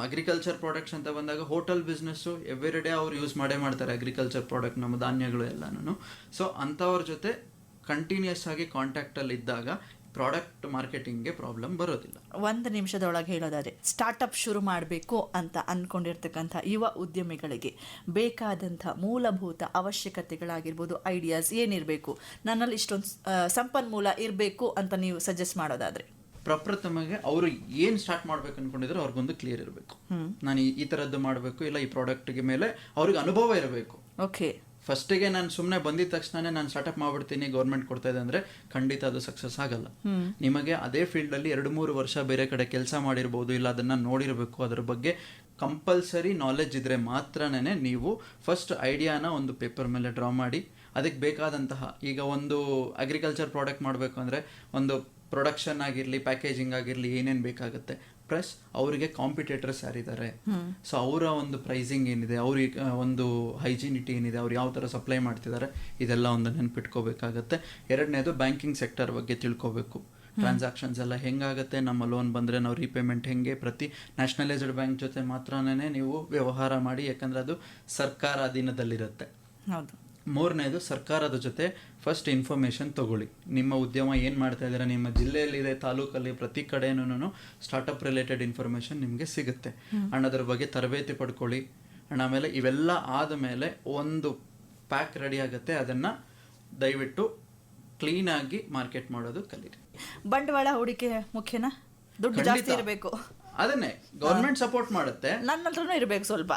Speaker 2: ಅಗ್ರಿಕಲ್ಚರ್ ಪ್ರಾಡಕ್ಟ್ಸ್ ಅಂತ ಬಂದಾಗ ಹೋಟೆಲ್ ಬಿಸ್ನೆಸ್ಸು ಎವ್ರಿ ಡೇ ಅವ್ರು ಯೂಸ್ ಮಾಡೇ ಮಾಡ್ತಾರೆ ಅಗ್ರಿಕಲ್ಚರ್ ಪ್ರಾಡಕ್ಟ್ ನಮ್ಮ ಧಾನ್ಯಗಳು ಎಲ್ಲಾನು ಸೊ ಅಂಥವ್ರ ಜೊತೆ ಕಂಟಿನ್ಯೂಸ್ ಆಗಿ ಕಾಂಟ್ಯಾಕ್ಟಲ್ಲಿ ಇದ್ದಾಗ ಪ್ರಾಡಕ್ಟ್ ಮಾರ್ಕೆಟಿಂಗ್ಗೆ ಪ್ರಾಬ್ಲಮ್ ಬರೋದಿಲ್ಲ.
Speaker 1: ಒಂದು ನಿಮಿಷದೊಳಗೆ ಹೇಳೋದಾದ್ರೆ ಸ್ಟಾರ್ಟಪ್ ಶುರು ಮಾಡಬೇಕು ಅಂತ ಅಂದ್ಕೊಂಡಿರ್ತಕ್ಕಂಥ ಯುವ ಉದ್ಯಮಿಗಳಿಗೆ ಬೇಕಾದಂಥ ಮೂಲಭೂತ ಅವಶ್ಯಕತೆಗಳಾಗಿರ್ಬೋದು ಐಡಿಯಾಸ್ ಏನಿರಬೇಕು, ನನ್ನಲ್ಲಿ ಇಷ್ಟೊಂದು ಸಂಪನ್ಮೂಲ ಇರಬೇಕು ಅಂತ ನೀವು ಸಜೆಸ್ಟ್ ಮಾಡೋದಾದ್ರೆ.
Speaker 2: ಪ್ರಪ್ರಥಮಗೆ ಅವರು ಏನು ಸ್ಟಾರ್ಟ್ ಮಾಡ್ಬೇಕು ಅನ್ಕೊಂಡಿದ್ರು ಅವ್ರಿಗೊಂದು ಕ್ಲಿಯರ್ ಇರಬೇಕು. ನಾನು ಈ- ಥರದ್ದು ತರದ್ದು ಮಾಡಬೇಕು ಇಲ್ಲ ಈ ಪ್ರಾಡಕ್ಟ್ಗೆ ಮೇಲೆ ಅವ್ರಿಗೆ ಅನುಭವ ಇರಬೇಕು.
Speaker 1: ಓಕೆ.
Speaker 2: ಫಸ್ಟಿಗೆ ನಾನು ಸುಮ್ಮನೆ ಬಂದಿದ ತಕ್ಷಣನೇ ನಾನು ಸ್ಟಾರ್ಟಪ್ ಮಾಡ್ಬಿಡ್ತೀನಿ ಗೌರ್ಮೆಂಟ್ ಕೊಡ್ತಾ ಇದೆ ಅಂದ್ರೆ ಖಂಡಿತ ಅದು ಸಕ್ಸಸ್ ಆಗಲ್ಲ. ನಿಮಗೆ ಅದೇ ಫೀಲ್ಡ್ ಅಲ್ಲಿ ಎರಡು ಮೂರು ವರ್ಷ ಬೇರೆ ಕಡೆ ಕೆಲಸ ಮಾಡಿರ್ಬೋದು ಇಲ್ಲ ಅದನ್ನ ನೋಡಿರಬೇಕು ಅದರ ಬಗ್ಗೆ ಕಂಪಲ್ಸರಿ ನಾಲೆಜ್ ಇದ್ರೆ ಮಾತ್ರನೇ ನೀವು ಫಸ್ಟ್ ಐಡಿಯಾನ ಒಂದು ಪೇಪರ್ ಮೇಲೆ ಡ್ರಾ ಮಾಡಿ ಅದಕ್ಕೆ ಬೇಕಾದಂತಹ ಈಗ ಒಂದು ಅಗ್ರಿಕಲ್ಚರ್ ಪ್ರಾಡಕ್ಟ್ ಮಾಡಬೇಕು ಅಂದ್ರೆ ಒಂದು ಪ್ರೊಡಕ್ಷನ್ ಆಗಿರಲಿ ಪ್ಯಾಕೇಜಿಂಗ್ ಆಗಿರಲಿ ಏನೇನು ಬೇಕಾಗುತ್ತೆ. ಪ್ಲಸ್ ಅವರಿಗೆ ಕಾಂಪಿಟೇಟರ್ಸ್ ಯಾರಿದ್ದಾರೆ. ಸೊ ಅವರ ಒಂದು ಪ್ರೈಸಿಂಗ್ ಏನಿದೆ ಅವ್ರಿಗೆ ಒಂದು ಹೈಜಿನಿಟಿ ಏನಿದೆ ಅವ್ರು ಯಾವ ಥರ ಸಪ್ಲೈ ಮಾಡ್ತಿದ್ದಾರೆ ಇದೆಲ್ಲ ಒಂದು ನೆನ್ಪಿಟ್ಕೋಬೇಕಾಗತ್ತೆ. ಎರಡನೇದು ಬ್ಯಾಂಕಿಂಗ್ ಸೆಕ್ಟರ್ ಬಗ್ಗೆ ತಿಳ್ಕೋಬೇಕು. ಟ್ರಾನ್ಸಾಕ್ಷನ್ಸ್ ಎಲ್ಲ ಹೆಂಗಾಗುತ್ತೆ ನಮ್ಮ ಲೋನ್ ಬಂದರೆ ನಾವು ರೀಪೇಮೆಂಟ್ ಹೆಂಗೆ ಪ್ರತಿ ನ್ಯಾಷನಲೈಸ್ಡ್ ಬ್ಯಾಂಕ್ ಜೊತೆ ಮಾತ್ರನೇ ನೀವು ವ್ಯವಹಾರ ಮಾಡಿ ಯಾಕಂದ್ರೆ ಅದು ಸರ್ಕಾರ ಅಧೀನದಲ್ಲಿರುತ್ತೆ.
Speaker 1: ಹೌದು.
Speaker 2: ಮೂರನೇದು ಸರ್ಕಾರದ ಜೊತೆ ಫಸ್ಟ್ ಇನ್ಫಾರ್ಮೇಷನ್ ತಗೊಳ್ಳಿ. ನಿಮ್ಮ ಉದ್ಯಮ ಏನು ಮಾಡ್ತಾ ಇದ್ದೀರಾ ನಿಮ್ಮ ಜಿಲ್ಲೆಯಲ್ಲಿದೆ ತಾಲೂಕಲ್ಲಿ ಪ್ರತಿ ಕಡೆನೂ ಸ್ಟಾರ್ಟಪ್ ರಿಲೇಟೆಡ್ ಇನ್ಫಾರ್ಮೇಷನ್ ನಿಮಗೆ ಸಿಗುತ್ತೆ. ಅಂಡ್ ಅದ್ರ ಬಗ್ಗೆ ತರಬೇತಿ ಪಡ್ಕೊಳ್ಳಿ. ಅಂಡ್ ಆಮೇಲೆ ಇವೆಲ್ಲ ಆದ ಮೇಲೆ ಒಂದು ಪ್ಯಾಕ್ ರೆಡಿ ಆಗುತ್ತೆ ಅದನ್ನು ದಯವಿಟ್ಟು ಕ್ಲೀನಾಗಿ ಮಾರ್ಕೆಟ್ ಮಾಡೋದು ಕಲೀರಿ.
Speaker 1: ಬಂಡವಾಳ ಹೂಡಿಕೆ ಮುಖ್ಯನಾ? ದುಡ್ಡು ಜಾಸ್ತಿ ಇರಬೇಕು.
Speaker 2: ಅದನ್ನೇ ಗೌರ್ಮೆಂಟ್ ಸಪೋರ್ಟ್ ಮಾಡುತ್ತೆ.
Speaker 1: ನನ್ನ ಹತ್ರನೂ ಇರಬೇಕು ಸ್ವಲ್ಪ.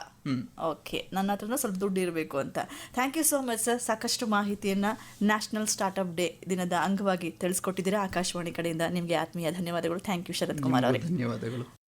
Speaker 1: ಓಕೆ ನನ್ನ ಹತ್ರನೂ ಸ್ವಲ್ಪ ದುಡ್ಡು ಇರಬೇಕು ಅಂತ. Thank you so much sir ಸಾಕಷ್ಟು ಮಾಹಿತಿಯನ್ನು ನ್ಯಾಷನಲ್ ಸ್ಟಾರ್ಟ್ಅಪ್ ಡೇ ದಿನದ ಅಂಗವಾಗಿ ತಿಳಿಸ್ಕೊಟ್ಟಿದ್ದೀರಾ ಆಕಾಶವಾಣಿ ಕಡೆಯಿಂದ. ನಿಮಗೆ ಆತ್ಮೀಯ ಧನ್ಯವಾದಗಳು. ಥ್ಯಾಂಕ್ ಯು ಶರತ್ ಕುಮಾರ್ ಅವರೇ.
Speaker 2: ಧನ್ಯವಾದಗಳು.